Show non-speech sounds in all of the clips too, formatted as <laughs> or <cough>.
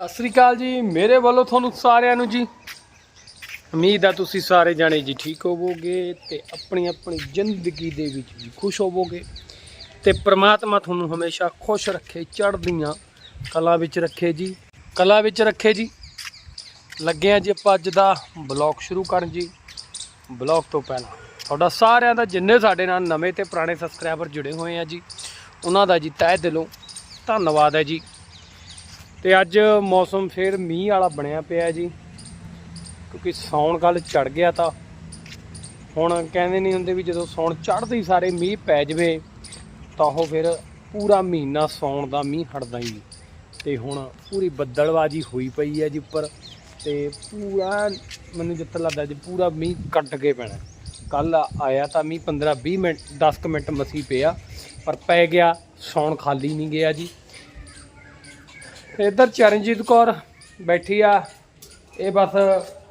ਸਤਿ ਸ੍ਰੀ ਅਕਾਲ ਜੀ, ਮੇਰੇ ਵੱਲੋਂ ਤੁਹਾਨੂੰ ਸਾਰਿਆਂ ਨੂੰ ਜੀ। ਉਮੀਦ ਆ ਤੁਸੀਂ ਸਾਰੇ ਜਾਣੇ ਜੀ ਠੀਕ ਹੋਵੋਗੇ ਤੇ ਆਪਣੀ ਆਪਣੀ ਜ਼ਿੰਦਗੀ ਦੇ ਵਿੱਚ ਵੀ ਖੁਸ਼ ਹੋਵੋਗੇ ਤੇ ਪ੍ਰਮਾਤਮਾ ਤੁਹਾਨੂੰ ਹਮੇਸ਼ਾ ਖੁਸ਼ ਰੱਖੇ, ਚੜ੍ਹਦੀਆਂ ਕਲਾ ਵਿੱਚ ਰੱਖੇ ਜੀ। ਕਲਾ ਵਿੱਚ ਰੱਖੇ ਜੀ। ਲੱਗੇ ਆ ਜੀ ਆਪਾਂ ਅੱਜ ਦਾ ਬਲੌਗ ਸ਼ੁਰੂ ਕਰਨ ਜੀ। ਬਲੌਗ ਤੋਂ ਪਹਿਲਾਂ ਤੁਹਾਡਾ ਸਾਰਿਆਂ ਦਾ ਜਿੰਨੇ ਸਾਡੇ ਨਾਲ ਨਵੇਂ ਤੇ ਪੁਰਾਣੇ ਸਬਸਕ੍ਰਾਈਬਰ ਜੁੜੇ ਹੋਏ ਆ ਜੀ, ਉਹਨਾਂ ਦਾ ਜੀ ਤਹਿ ਦਿਲੋਂ ਧੰਨਵਾਦ ਹੈ ਜੀ। ਤੇ ਅੱਜ ਮੌਸਮ ਫੇਰ ਮੀਂਹ ਵਾਲਾ ਬਣਿਆ ਪਿਆ ਜੀ, ਕਿਉਂਕਿ ਸੌਣ ਕੱਲ ਚੜ ਗਿਆ ਤਾਂ। ਹੁਣ ਕਹਿੰਦੇ ਨਹੀਂ ਹੁੰਦੇ ਵੀ ਜਦੋਂ ਸੌਣ ਚੜ੍ਹਦੇ ਹੀ ਸਾਰੇ ਮੀਂਹ ਪੈ ਜਵੇ, ਤਾਂ ਉਹ ਫਿਰ ਪੂਰਾ ਮਹੀਨਾ ਸੌਣ ਦਾ ਮੀਂਹ ਹਟਦਾ ਹੀ ਨਹੀਂ। ਤੇ ਹੁਣ ਪੂਰੀ ਬੱਦਲਬਾਜੀ ਹੋਈ ਪਈ ਹੈ ਜੀ ਉੱਪਰ, ਤੇ ਪੂਰਾ ਮੈਨੂੰ ਜਿੱਤ ਲੱਗਦਾ ਜੀ ਪੂਰਾ ਮੀਂਹ ਕੱਟ ਕੇ ਪੈਣਾ। ਕੱਲ ਆਇਆ ਤਾਂ ਮੀਂਹ 15 20 ਮਿੰਟ 10 ਕੁ ਮਿੰਟ ਮਸੀ ਪਿਆ, ਪਰ ਪੈ ਗਿਆ ਸੌਣ ਖਾਲੀ ਨਹੀਂ ਗਿਆ ਜੀ। ਇੱਧਰ ਚਰਨਜੀਤ ਕੌਰ ਬੈਠੀ ਆ। ਇਹ ਬਸ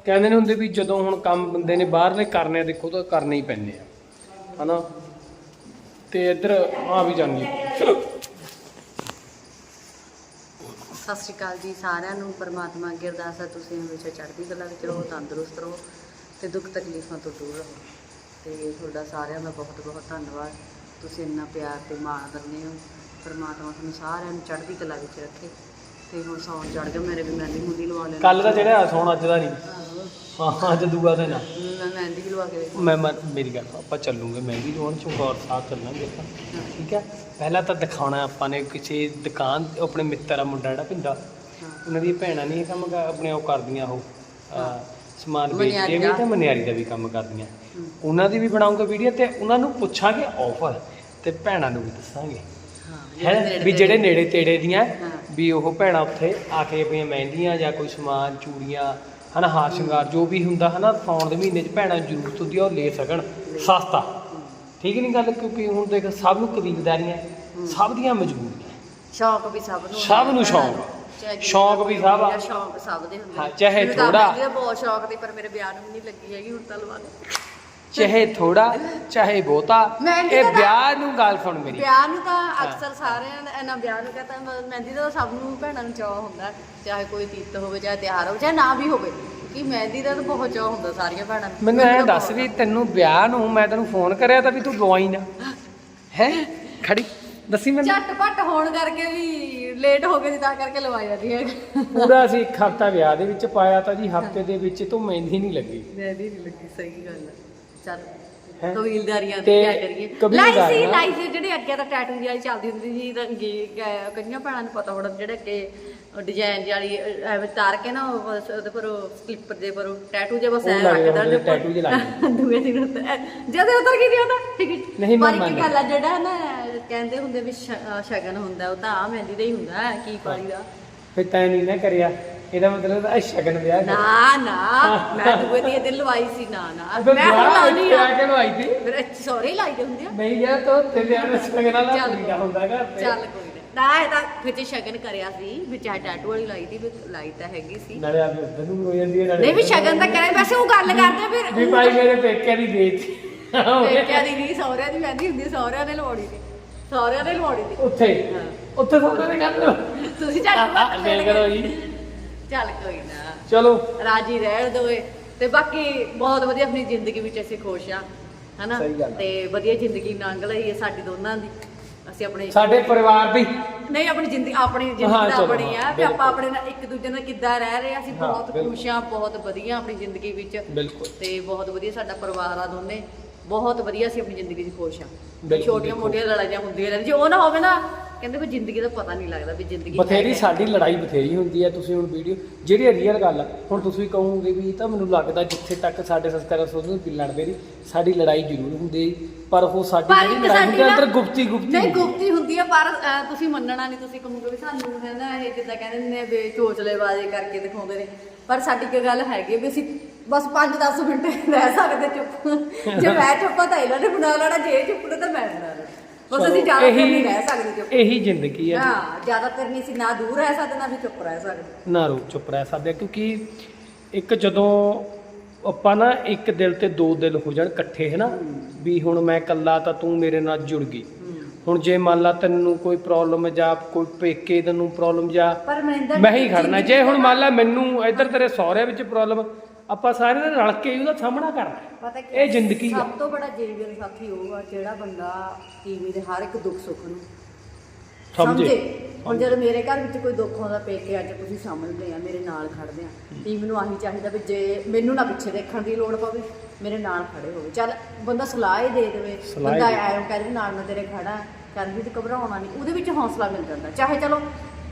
ਕਹਿੰਦੇ ਨੇ ਹੁੰਦੇ ਵੀ ਜਦੋਂ ਹੁਣ ਕੰਮ ਬੰਦੇ ਨੇ ਬਾਹਰਲੇ ਕਰਨੇ ਦੇਖੋ ਤਾਂ ਕਰਨੇ ਹੀ ਪੈਂਦੇ ਆ। ਹਨਾ? ਤੇ ਇੱਧਰ ਆ ਵੀ ਜਾਣੀ ਸਤਿ ਸ਼੍ਰੀ ਅਕਾਲ ਜੀ ਸਾਰਿਆਂ ਨੂੰ। ਪਰਮਾਤਮਾ ਅੱਗੇ ਅਰਦਾਸ ਹੈ ਤੁਸੀਂ ਹਮੇਸ਼ਾ ਚੜ੍ਹਦੀ ਕਲਾ ਵਿੱਚ ਰਹੋ, ਤੰਦਰੁਸਤ ਰਹੋ ਤੇ ਦੁੱਖ ਤਕਲੀਫਾਂ ਤੋਂ ਦੂਰ ਰਹੋ। ਤੇ ਤੁਹਾਡਾ ਸਾਰਿਆਂ ਦਾ ਬਹੁਤ ਬਹੁਤ ਧੰਨਵਾਦ। ਤੁਸੀਂ ਇੰਨਾ ਪਿਆਰ ਤੇ ਮਾਣ ਦਿੰਦੇ ਹੋ। ਪਰਮਾਤਮਾ ਤੁਹਾਨੂੰ ਸਾਰਿਆਂ ਨੂੰ ਚੜ੍ਹਦੀ ਕਲਾ ਵਿੱਚ ਰੱਖੇ। ਤੇ ਹੁਣ ਸੌਣ ਚੜ ਜਾ ਮੇਰੇ ਵੀ ਮਹਿੰਦੀ ਮੁੰਦੀ ਲਵਾ ਲੈਣਾ ਕੱਲ ਦਾ ਜਿਹੜਾ ਸੌਣ ਅੱਜ ਦਾ ਨਹੀਂ। ਹਾਂ ਅੱਜ ਦੂਆ ਦਿਨ ਆ। ਮੈਂ ਮਹਿੰਦੀ ਵੀ ਲਵਾ ਕੇ ਦੇਖੂ ਮੈਂ ਮੈਂ- ਮੇਰੀ ਗੱਲ ਸੁਣ, ਆਪਾਂ ਚੱਲੂਗੇ ਮਹਿੰਦੀ ਲਵਾਉਣ ਚੁਗੌਰ ਸਾਹਿਬ ਚੱਲਾਂਗੇ ਆਪਾਂ। ਠੀਕ ਹੈ? ਪਹਿਲਾਂ ਤਾਂ ਦਿਖਾਉਣਾ ਆਪਾਂ ਨੇ ਕਿਸੇ ਦੁਕਾਨ ਆਪਣੇ ਮਿੱਤਰ ਆ ਮੁੰਡਾ ਜਿਹੜਾ ਪਿੰਦਾ ਉਹਨਾਂ ਦੀ ਭੈਣਾਂ ਨਹੀਂ ਇਹ ਕੰਮ ਕਰ- ਆਪਣੇ ਉਹ ਕਰਦੀਆਂ ਉਹ ਅਹ, ਸਮਾਨ ਮਨਿਆਰੀ ਵੀ। ਤੇ ਮਨਿਆਰੀ ਦਾ ਵੀ ਕੰਮ ਕਰਦੀਆਂ। ਉਹਨਾਂ ਦੀ ਵੀ ਬਣਾਉਂਗਾ ਵੀਡੀਓ ਤੇ ਉਹਨਾਂ ਨੂੰ ਪੁੱਛਾਂਗੇ ਆਫਰ ਤੇ ਭੈਣਾਂ ਨੂੰ ਵੀ ਦੱਸਾਂਗੇ। ਹਾਂ ਵੀ ਜਿਹੜੇ ਨੇੜੇ ਤੇੜੇ ਦੀਆਂ। ਵੀ ਉਹ ਭੈਣਾਂ ਉੱਥੇ ਆ ਕੇ ਆਪਣੀਆਂ ਮਹਿੰਦੀਆਂ ਜਾਂ ਕੋਈ ਸਮਾਨ ਚੂੜੀਆਂ ਹਨਾ ਹਾਰ ਸ਼ਿੰਗਾਰ ਜੋ ਵੀ ਹੁੰਦਾ ਹਨਾ ਸਾਉਣ ਦੇ ਮਹੀਨੇ 'ਚ ਭੈਣਾਂ ਨੂੰ ਜ਼ਰੂਰਤ ਹੁੰਦੀ ਆ ਉਹ ਲੈ ਸਕਣ। ਸਸਤਾ। ਠੀਕ ਨਹੀਂ ਗੱਲ? ਕਿਉਂਕਿ ਹੁਣ ਦੇਖ ਸਭ ਨੂੰ ਖਰੀਦਦਾਰੀਆਂ ਸਭ ਦੀਆਂ ਮਜਬੂਰੀਆਂ। ਸ਼ੌਕ ਵੀ ਸਭ ਨੂੰ ਸਭ ਨੂੰ ਸ਼ੌਕ। ਸ਼ੌਕ ਵੀ ਸਭ ਆ। ਸ਼ੌਕ ਸਭ ਦੇ ਹੁੰਦੇ। ਹਾਂ, ਚਾਹੇ ਤਾਂ ਦਾ ਬਹੁਤ ਸ਼ੌਕ ਸੀ ਪਰ ਮੇਰੇ ਵਿਆਹ ਨੂੰ ਨਹੀਂ ਲੱਗੀ ਹੈਗੀ ਹੁਣ ਤਾਂ ਲਵਾ ਲਓ। ਚਾਹੇ <laughs> ਥੋੜਾ ਚਾਹੇ ਬਹੁਤਾ ਮਹਿੰਦੀ ਇਹ ਦਾ ਤਾਂ- ਵਿਆਹ ਨੂੰ ਗੱਲ ਸੁਣ ਮੇਰੀ। ਵਿਆਹ ਨੂੰ ਤਾਂ ਅਕਸਰ ਸਾਰਿਆਂ ਦਾ ਇਹਨਾਂ ਵਿਆਹ ਨੂੰ ਕਹਤਾ ਮਹਿੰਦੀ ਦਾ ਤਾਂ ਸਭ ਨੂੰ ਭੈਣਾਂ ਨੂੰ ਚਾਅ ਹੁੰਦਾ ਚਾਹੇ ਕੋਈ ਤੀਤ ਹੋਵੇ ਚਾਹੇ ਤਿਉਹਾਰ ਹੋਵੇ ਚਾਹੇ ਨਾ ਵੀ ਹੋਵੇ ਕਿ ਮਹਿੰਦੀ ਦਾ ਤਾਂ ਬਹੁਤ ਚਾਅ ਹੁੰਦਾ ਸਾਰੀਆਂ ਭੈਣਾਂ ਨੂੰ। ਮੈਨੂੰ ਐ ਤਾਂ ਦੱਸ ਬਹੁਤ ਵੀ ਤੈਨੂੰ ਵਿਆਹ ਨੂੰ ਮੈਂ ਤੈਨੂੰ ਫੋਨ ਕਰਿਆ ਤਾਂ ਵੀ ਤੂੰ ਲਵਾਈ ਨਾ। ਹੈ? ਖੜੀ। ਦੱਸੀ ਮੈਨੂੰ। ਝਟਪਟ ਹੋਣ ਕਰਕੇ ਵੀ ਲੇਟ ਹੋ ਗਏ ਸੀ ਤਾਂ ਕਰਕੇ ਲਵਾਈ ਜਾਂਦੀ ਹੈ ਪੂਰਾ ਅਸੀਂ ਇੱਕ ਹਫਤਾ ਵਿਆਹ ਦੇ ਵਿੱਚ ਪਾਇਆ ਤਾਂ ਜੀ ਹਫ਼ਤੇ ਦੇ ਵਿੱਚ ਤੋਂ ਮਹਿੰਦੀ ਨਹੀਂ ਲੱਗੀ। ਮਹਿੰਦੀ ਨਹੀਂ ਲੱਗੀ ਸਹੀ ਗੱਲ ਹੈ ਚੱਲ ਹੈਂ? ਕਬੀਲਦਾਰੀਆਂ ਤੇ ਦੀ ਕਿਆ ਕਰੀਏ। ਕਬੀਲਦਾਰੀਆਂ- ਲਾਈ ਸੀ ਲਾਈ ਸੀ ਜਿਹੜੇ ਅੱਗੇ ਤਾਂ ਟੈਟੂ ਦੀ ਵਾਲੀ ਚੱਲਦੀ ਹੁੰਦੀ ਸੀ ਰੰਗੀ ਕ- ਕਈਆਂ ਭੈਣਾਂ ਨੂੰ ਪਤਾ ਹੋਣਾ ਜਿਹੜੇ ਅੱਗੇ ਡਿਜ਼ਾਈਨ ਵਾਲੀ ਅਹ, ਐਵੇਂ ਤਾਰ ਕੇ ਨਾ ਉਹ ਬਸ ਉਹਦੇ ਪਰ ਸਲਿੱਪਰ ਦੇ ਪਰ ਟੈਟੂ ਜੇ ਬਸ ਉਹ ਐ ਲੱਗ ਰੱਖਦਾ ਜਾਂਦੇ, tattoo ਜਿਹੇ ਲੱਗ ਜਾਂਦੇ। <laughs> ਦੂਏ ਦਿਨ ਉੱਤੇ। ਜਦੋਂ ਉਤਰ ਗਈ ਸੀ ਉਹਦਾ ਠੀਕ ਨਹੀਂ, ਮੈਂ ਪਰ ਇੱਕ ਮੰਨਦਾ। ਗੱਲ ਆ ਜਿਹੜਾ ਨਾ ਕਹਿੰਦੇ ਹੁੰਦੇ ਵੀ ਸ਼- ਸ਼ਗਨ ਹੁੰਦਾ ਉਹ ਤਾਂ ਆ ਮਹਿੰਦੀ ਦਾ ਹੀ ਹੁੰਦਾ ਹੈ, ਕੀ ਪਾਲੀ ਦਾ। ਫਿਰ ਤੈਂ ਨਹੀਂ ਨਾ ਕਰਿਆ। ਇਹਦਾ ਮਤਲਬ ਤਾਂ ਸ਼ਗਨ ਵਿਆਹ ਨਾ ਨਾ ਮੈਂ ਦੂਏ ਦੀ ਦਿਨ ਲਵਾਈ ਸੀ ਨਾ ਨਾ। ਮੈਂ ਵਿੱਚ ਆ। ਕੇ ਲਵਾਈ ਸੀ? ਫਿਰ ਸੌਰੇ ਲਾਈ ਦੇ ਹੁੰਦੇ ਆ। ਨਹੀਂ ਯਾਰ ਤੋ ਤੇਰੇ ਵਿਆਹ ਸ਼ਗਨ ਵਾਲਾ ਚੱਲ ਕੁੜੀ ਦਾ ਹੁੰਦਾ ਘਰ ਤੇ। ਚੱਲ ਕੋਈ ਨਾ। ਇਹ ਤਾਂ ਵਿੱਚ ਸ਼ਗਨ ਕਰਿਆ ਸੀ ਵਿੱਚ ਆ ਟੈਟੂ ਵਾਲੀ ਲਾਈ ਦੀ ਵੀ ਲਾਈ ਤਾਂ ਹੈਗੀ ਸੀ। ਨਾਲੇ ਆ ਉਧਰ ਨੂੰ ਹੋ ਜਾਂਦੀ ਹੈ ਨਾਲੇ ਨਹੀਂ ਵੀ ਸ਼ਗਨ ਤਾਂ ਕਰਿਆ। ਵੈਸੇ ਉਹ ਗੱਲ ਕਰਦੇ ਫਿਰ ਵੀ ਭਾਈ ਮੇਰੇ ਪੇਕੇ ਦੀ ਦੇਤੀ ਪੇਕਿਆਂ ਦੀ ਨਹੀਂ ਸਹੁਰਿਆਂ ਦੀ ਮਹਿੰਦੀ ਹੁੰਦੀ ਸਹੁਰਿਆਂ ਨੇ ਲਵਾਉਣੀ ਸੀ ਸਹੁਰਿਆਂ ਨੇ ਲਵਾਉਣੀ ਸੀ ਉੱਥੇ? ਉੱਥੇ ਸੋਨਾ ਨੇ ਕਰ ਲਓ ਤੁਸੀਂ ਚੱਲ ਕਰੋ ਜੀ। ਚੱਲ ਕੋਈ ਨਾ। ਚਲੋ। ਰਾਜੀ ਰਹਿਣ ਦੋਏ ਤੇ ਬਾਕੀ ਬਹੁਤ ਵਧੀਆ ਆਪਣੀ ਜ਼ਿੰਦਗੀ ਵਿੱਚ ਅਸੀਂ ਖੁਸ਼ ਆ ਹਨਾ? ਸਹੀ ਗੱਲ ਆ। ਤੇ ਵਧੀਆ ਜ਼ਿੰਦਗੀ ਲੰਘ ਲਈ ਹੈ ਸਾਡੀ ਦੋਨਾਂ ਦੀ। ਅਸੀਂ ਆਪਣੇ ਸਾਡੇ ਪਰਿਵਾਰ ਦੀ। ਨਹੀਂ ਆਪਣੀ ਜ਼ਿੰਦਗੀ ਆਪਣੀ ਹਾਂ, ਜ਼ਿੰਦਗੀ ਦਾ ਚਲੋ, ਆਪਣੀ ਆ ਹਾਂ, ਵੀ ਆਪਾਂ। ਆਪਣੇ ਨਾਲ ਇੱਕ ਦੂਜੇ ਨਾਲ ਕਿੱਦਾਂ ਰਹਿ ਰਹੇ ਆ ਅਸੀਂ ਹਾਂ, ਬਹੁਤ ਬਿਲਕੁਲ। ਖੁਸ਼ ਆ ਬਹੁਤ ਵਧੀਆ ਆਪਣੀ ਜ਼ਿੰਦਗੀ ਵਿੱਚ। ਬਿਲਕੁਲ। ਤੇ ਬਹੁਤ ਵਧੀਆ ਸਾਡਾ ਪਰਿਵਾਰ ਆ ਦੋਨੇ। ਬਹੁਤ ਵਧੀਆ ਅਸੀਂ ਆਪਣੀ ਜ਼ਿੰਦਗੀ 'ਚ ਖੁਸ਼ ਆ। ਬਿਲਕੁਲ, ਛੋਟੀਆਂ ਬਿਲਕੁਲ। ਮੋਟੀਆਂ ਲੜਾਈਆਂ ਹੁੰਦੀਆਂ ਰਹਿੰਦੀਆਂ। ਜੇ ਉਹ ਨਾ ਹੋਵੇ ਨਾ ਕਹਿੰਦੇ ਕੋਈ ਜ਼ਿੰਦਗੀ ਦਾ ਪਤਾ ਨਹੀਂ ਲੱਗਦਾ ਵੀ ਜ਼ਿੰਦਗੀ ਬਥੇਰੀ ਹੈ। ਸਾਡੀ ਲੜਾਈ ਬਥੇਰੀ ਹੁੰਦੀ ਹੈ ਤੁਸੀਂ ਹੁਣ ਵੀਡੀਓ ਜਿਹੜੀ ਰੀਅਲ ਗੱਲ ਆ ਹੁਣ ਤੁਸੀਂ ਕਹੋਗੇ ਵੀ ਇਹ ਤਾਂ ਮੈਨੂੰ ਲੱਗਦਾ ਜਿੱਥੇ ਤੱਕ ਸਾਡੇ ਸੰਸਕਾਰ ਸੋਚਦੇ ਵੀ ਲੜਦੇ ਨਹੀਂ ਸਾਡੀ ਲੜਾਈ ਜ਼ਰੂਰ ਹੁੰਦੀ ਹੈ, ਪਰ ਉਹ ਸਾਡੀ ਪਰ ਜਿਹੜੀ ਇੱਕ ਲੜਾਈ ਸਾਡੀ ਹੁੰਦੀ ਨਾ- ਅੰਦਰ ਗੁਪਤੀ ਗੁਪਤੀ ਨਹੀਂ ਹੁੰਦੀ ਹੈ। ਗੁਪਤੀ ਹੁੰਦੀ ਆ ਪਰ ਅਹ, ਤੁਸੀਂ ਮੰਨਣਾ ਨਹੀਂ ਤੁਸੀਂ ਕਹੋਗੇ ਵੀ ਸਾਨੂੰ ਹੈ ਨਾ ਇਹ ਜਿੱਦਾਂ ਕਹਿੰਦੇ ਨੇ ਵੀ ਚੋਚਲੇਬਾਜ਼ੀ ਕਰਕੇ ਦਿਖਾਉਂਦੇ ਨੇ ਪਰ ਸਾਡੀ ਕੀ ਗੱਲ ਹੈਗੀ ਵੀ ਅਸੀਂ ਬਸ 5-10 ਮਿੰਟ ਰਹਿ ਸਕਦੇ ਚੁੱਪ ਜੇ ਮੈਂ ਚੁੱਪ ਤਾਂ ਇਹਨਾਂ ਨੇ ਬਣਾ ਲੈਣਾ ਜੇ ਇਹ ਚੁੱਪ ਨੇ ਤਾਂ ਮੈਂ ਬਣਾ ਲੈਣਾ ਬਸ ਅਸੀਂ ਜ਼ਿਆਦਾ ਨਹੀਂ ਰਹਿ ਸਕਦੇ ਚੁੱਪ ਇਹੀ ਜ਼ਿੰਦਗੀ ਹੈ ਹਾਂ ਜ਼ਿਆਦਾਤਰ ਨਹੀਂ ਅਸੀਂ ਨਾ ਦੂਰ ਰਹਿ ਸਕਦੇ ਨਾ ਵੀ ਚੁੱਪ ਰਹਿ ਸਕਦੇ। ਨਾ ਰੋ ਚੁੱਪ ਰਹਿ ਸਕਦੇ ਕਿਉਂਕਿ ਇੱਕ ਜਦੋਂ ਆਪਾਂ ਨਾ ਇੱਕ ਦਿਲ ਤੇ ਦੋ ਦਿਲ ਹੋ ਜਾਣ ਇਕੱਠੇ ਹੈ ਨਾ ਵੀ ਹੁਣ ਮੈਂ ਇਕੱਲਾ ਤਾਂ ਤੂੰ ਮੇਰੇ ਨਾਲ ਜੁੜ ਗਈ। ਹੁਣ ਜੇ ਮੰਨ ਲਾ ਤੈਨੂੰ ਕੋਈ ਪ੍ਰੋਬਲਮ ਜਾਂ ਕੋਈ ਪੇਕੇ ਤੈਨੂੰ ਪ੍ਰੋਬਲਮ ਜਾਂ ਮੈਂ ਹੀ ਖੜਨਾ ਜੇ ਹੁਣ ਮੰਨ ਲਾ ਮੈਨੂੰ ਇੱਧਰ ਤੇਰੇ ਸਹੁਰਿਆਂ ਵਿੱਚ ਪ੍ਰੋਬਲਮ ਆਪਾਂ ਸਾਰੇ ਨੇ ਰਲ ਕੇ ਹੀ ਉਹਦਾ ਸਾਹਮਣਾ ਕਰਨਾ ਪਤਾ ਕੀ ਇਹ ਜ਼ਿੰਦਗੀ ਆ ਸਭ ਤੋਂ ਬੜਾ ਜੀਵਨ ਸਾਥੀ ਉਹ ਆ ਜਿਹੜਾ ਬੰਦਾ ਟੀਵੀ ਦੇ ਹਰ ਇੱਕ ਦੁੱਖ ਸੁੱਖ ਨੂੰ ਸਮਝੇ। ਹੁਣ ਜਦੋਂ ਮੇਰੇ ਘਰ ਵਿੱਚ ਕੋਈ ਦੁੱਖ ਆਉਂਦਾ ਪੇਕੇ ਅੱਜ ਤੁਸੀਂ ਸਮਝਦੇ ਆ ਮੇਰੇ ਨਾਲ ਖੜਦੇ ਆ। ਟੀਮ ਨੂੰ ਆਹੀ ਚਾਹੀਦਾ ਵੀ ਜੇ ਮੈਨੂੰ ਨਾ ਪਿੱਛੇ ਦੇਖਣ ਦੀ ਲੋੜ ਪਵੇ ਮੇਰੇ ਨਾਲ ਖੜੇ ਹੋਵੇ। ਚੱਲ ਬੰਦਾ ਸਲਾਹ ਹੀ ਦੇ ਦੇਵੇ। ਸਲਾਹ ਹੀ ਬੰਦਾ ਦੇ। ਆਇਓ ਕਹਿੰਦੇ ਨਾਲ ਮੈਂ ਤੇਰੇ ਖੜਾ ਕਰ ਵੀ ਤੇ ਘਬਰਾਉਣਾ ਨਹੀਂ। ਉਹਦੇ ਵਿੱਚ ਹੌਸਲਾ ਮਿਲ ਜਾਂਦਾ। ਚਾਹੇ ਚਲੋ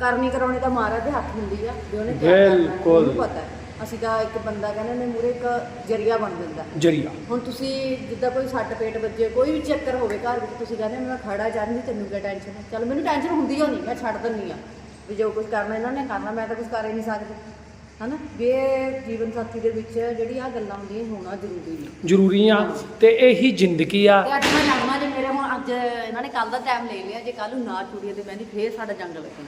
ਕਰਨੀ ਕਰਾਉਣੀ ਤਾਂ ਮਹਾਰਾਜ ਦੇ ਹੱਥ ਹੁੰਦੀ ਆ ਵੀ ਉਹਨੇ ਕਿਆ ਕਰਨਾ ਹੈ, ਬਿਲਕੁਲ। ਉਹਨੂੰ ਪਤਾ ਹੈ। ਅਸੀਂ ਤਾਂ ਇੱਕ ਬੰਦਾ ਕਹਿੰਦੇ ਨੇ ਮੂਰੇ ਇੱਕ ਜਰੀਆ ਬਣ ਜਾਂਦਾ। ਜਰੀਆ। ਹੁਣ ਤੁਸੀਂ ਜਿੱਦਾਂ ਕੋਈ ਸੱਟ ਪੇਟ ਵੱਜੇ ਕੋਈ ਵੀ ਚੱਕਰ ਹੋਵੇ ਘਰ ਵਿੱਚ ਤੁਸੀਂ ਕਹਿੰਦੇ ਮੈਂ ਖੜਾ ਜਾਂਦੀ ਤੈਨੂੰ ਕੀ ਟੈਨਸ਼ਨ ਹੈ ਚਲ ਮੈਨੂੰ ਟੈਨਸ਼ਨ ਹੁੰਦੀ ਹੋ ਨਹੀਂ ਮੈਂ ਛੱਡ ਦਿੰਦੀ ਆ। ਵੀ ਜੋ ਕੁਝ ਕਰਨਾ ਇਹਨਾਂ ਨੇ ਕਰਨਾ ਮੈਂ ਤਾਂ ਕੁਝ ਕਰ ਹੀ ਨਹੀਂ ਸਕਦੀ। ਹਨਾ? ਵੀ ਇਹ ਜੀਵਨ ਸਾਥੀ ਦੇ ਵਿੱਚ ਜਿਹੜੀ ਆ ਗੱਲਾਂ ਹੁੰਦੀਆਂ ਹੋਣਾ ਜ਼ਰੂਰੀ ਨੇ। ਜ਼ਰੂਰੀ ਆ ਤੇ ਇਹੀ ਜ਼ਿੰਦਗੀ ਆ। ਤੇ ਅੱਜ ਮੈਂ ਜਾਣਾ ਜੇ ਮੇਰੇ ਹੁਣ ਅੱਜ ਇਹਨਾਂ ਨੇ ਕੱਲ ਦਾ ਟਾਈਮ ਲੈ ਲਿਆ ਜੇ ਕੱਲ ਨੂੰ ਨਾ ਚੂੜੀਆਂ ਤੇ ਮਹਿੰਦੀ ਫੇਰ ਸਾਡਾ ਜੰਗ ਲੱਗਣਾ।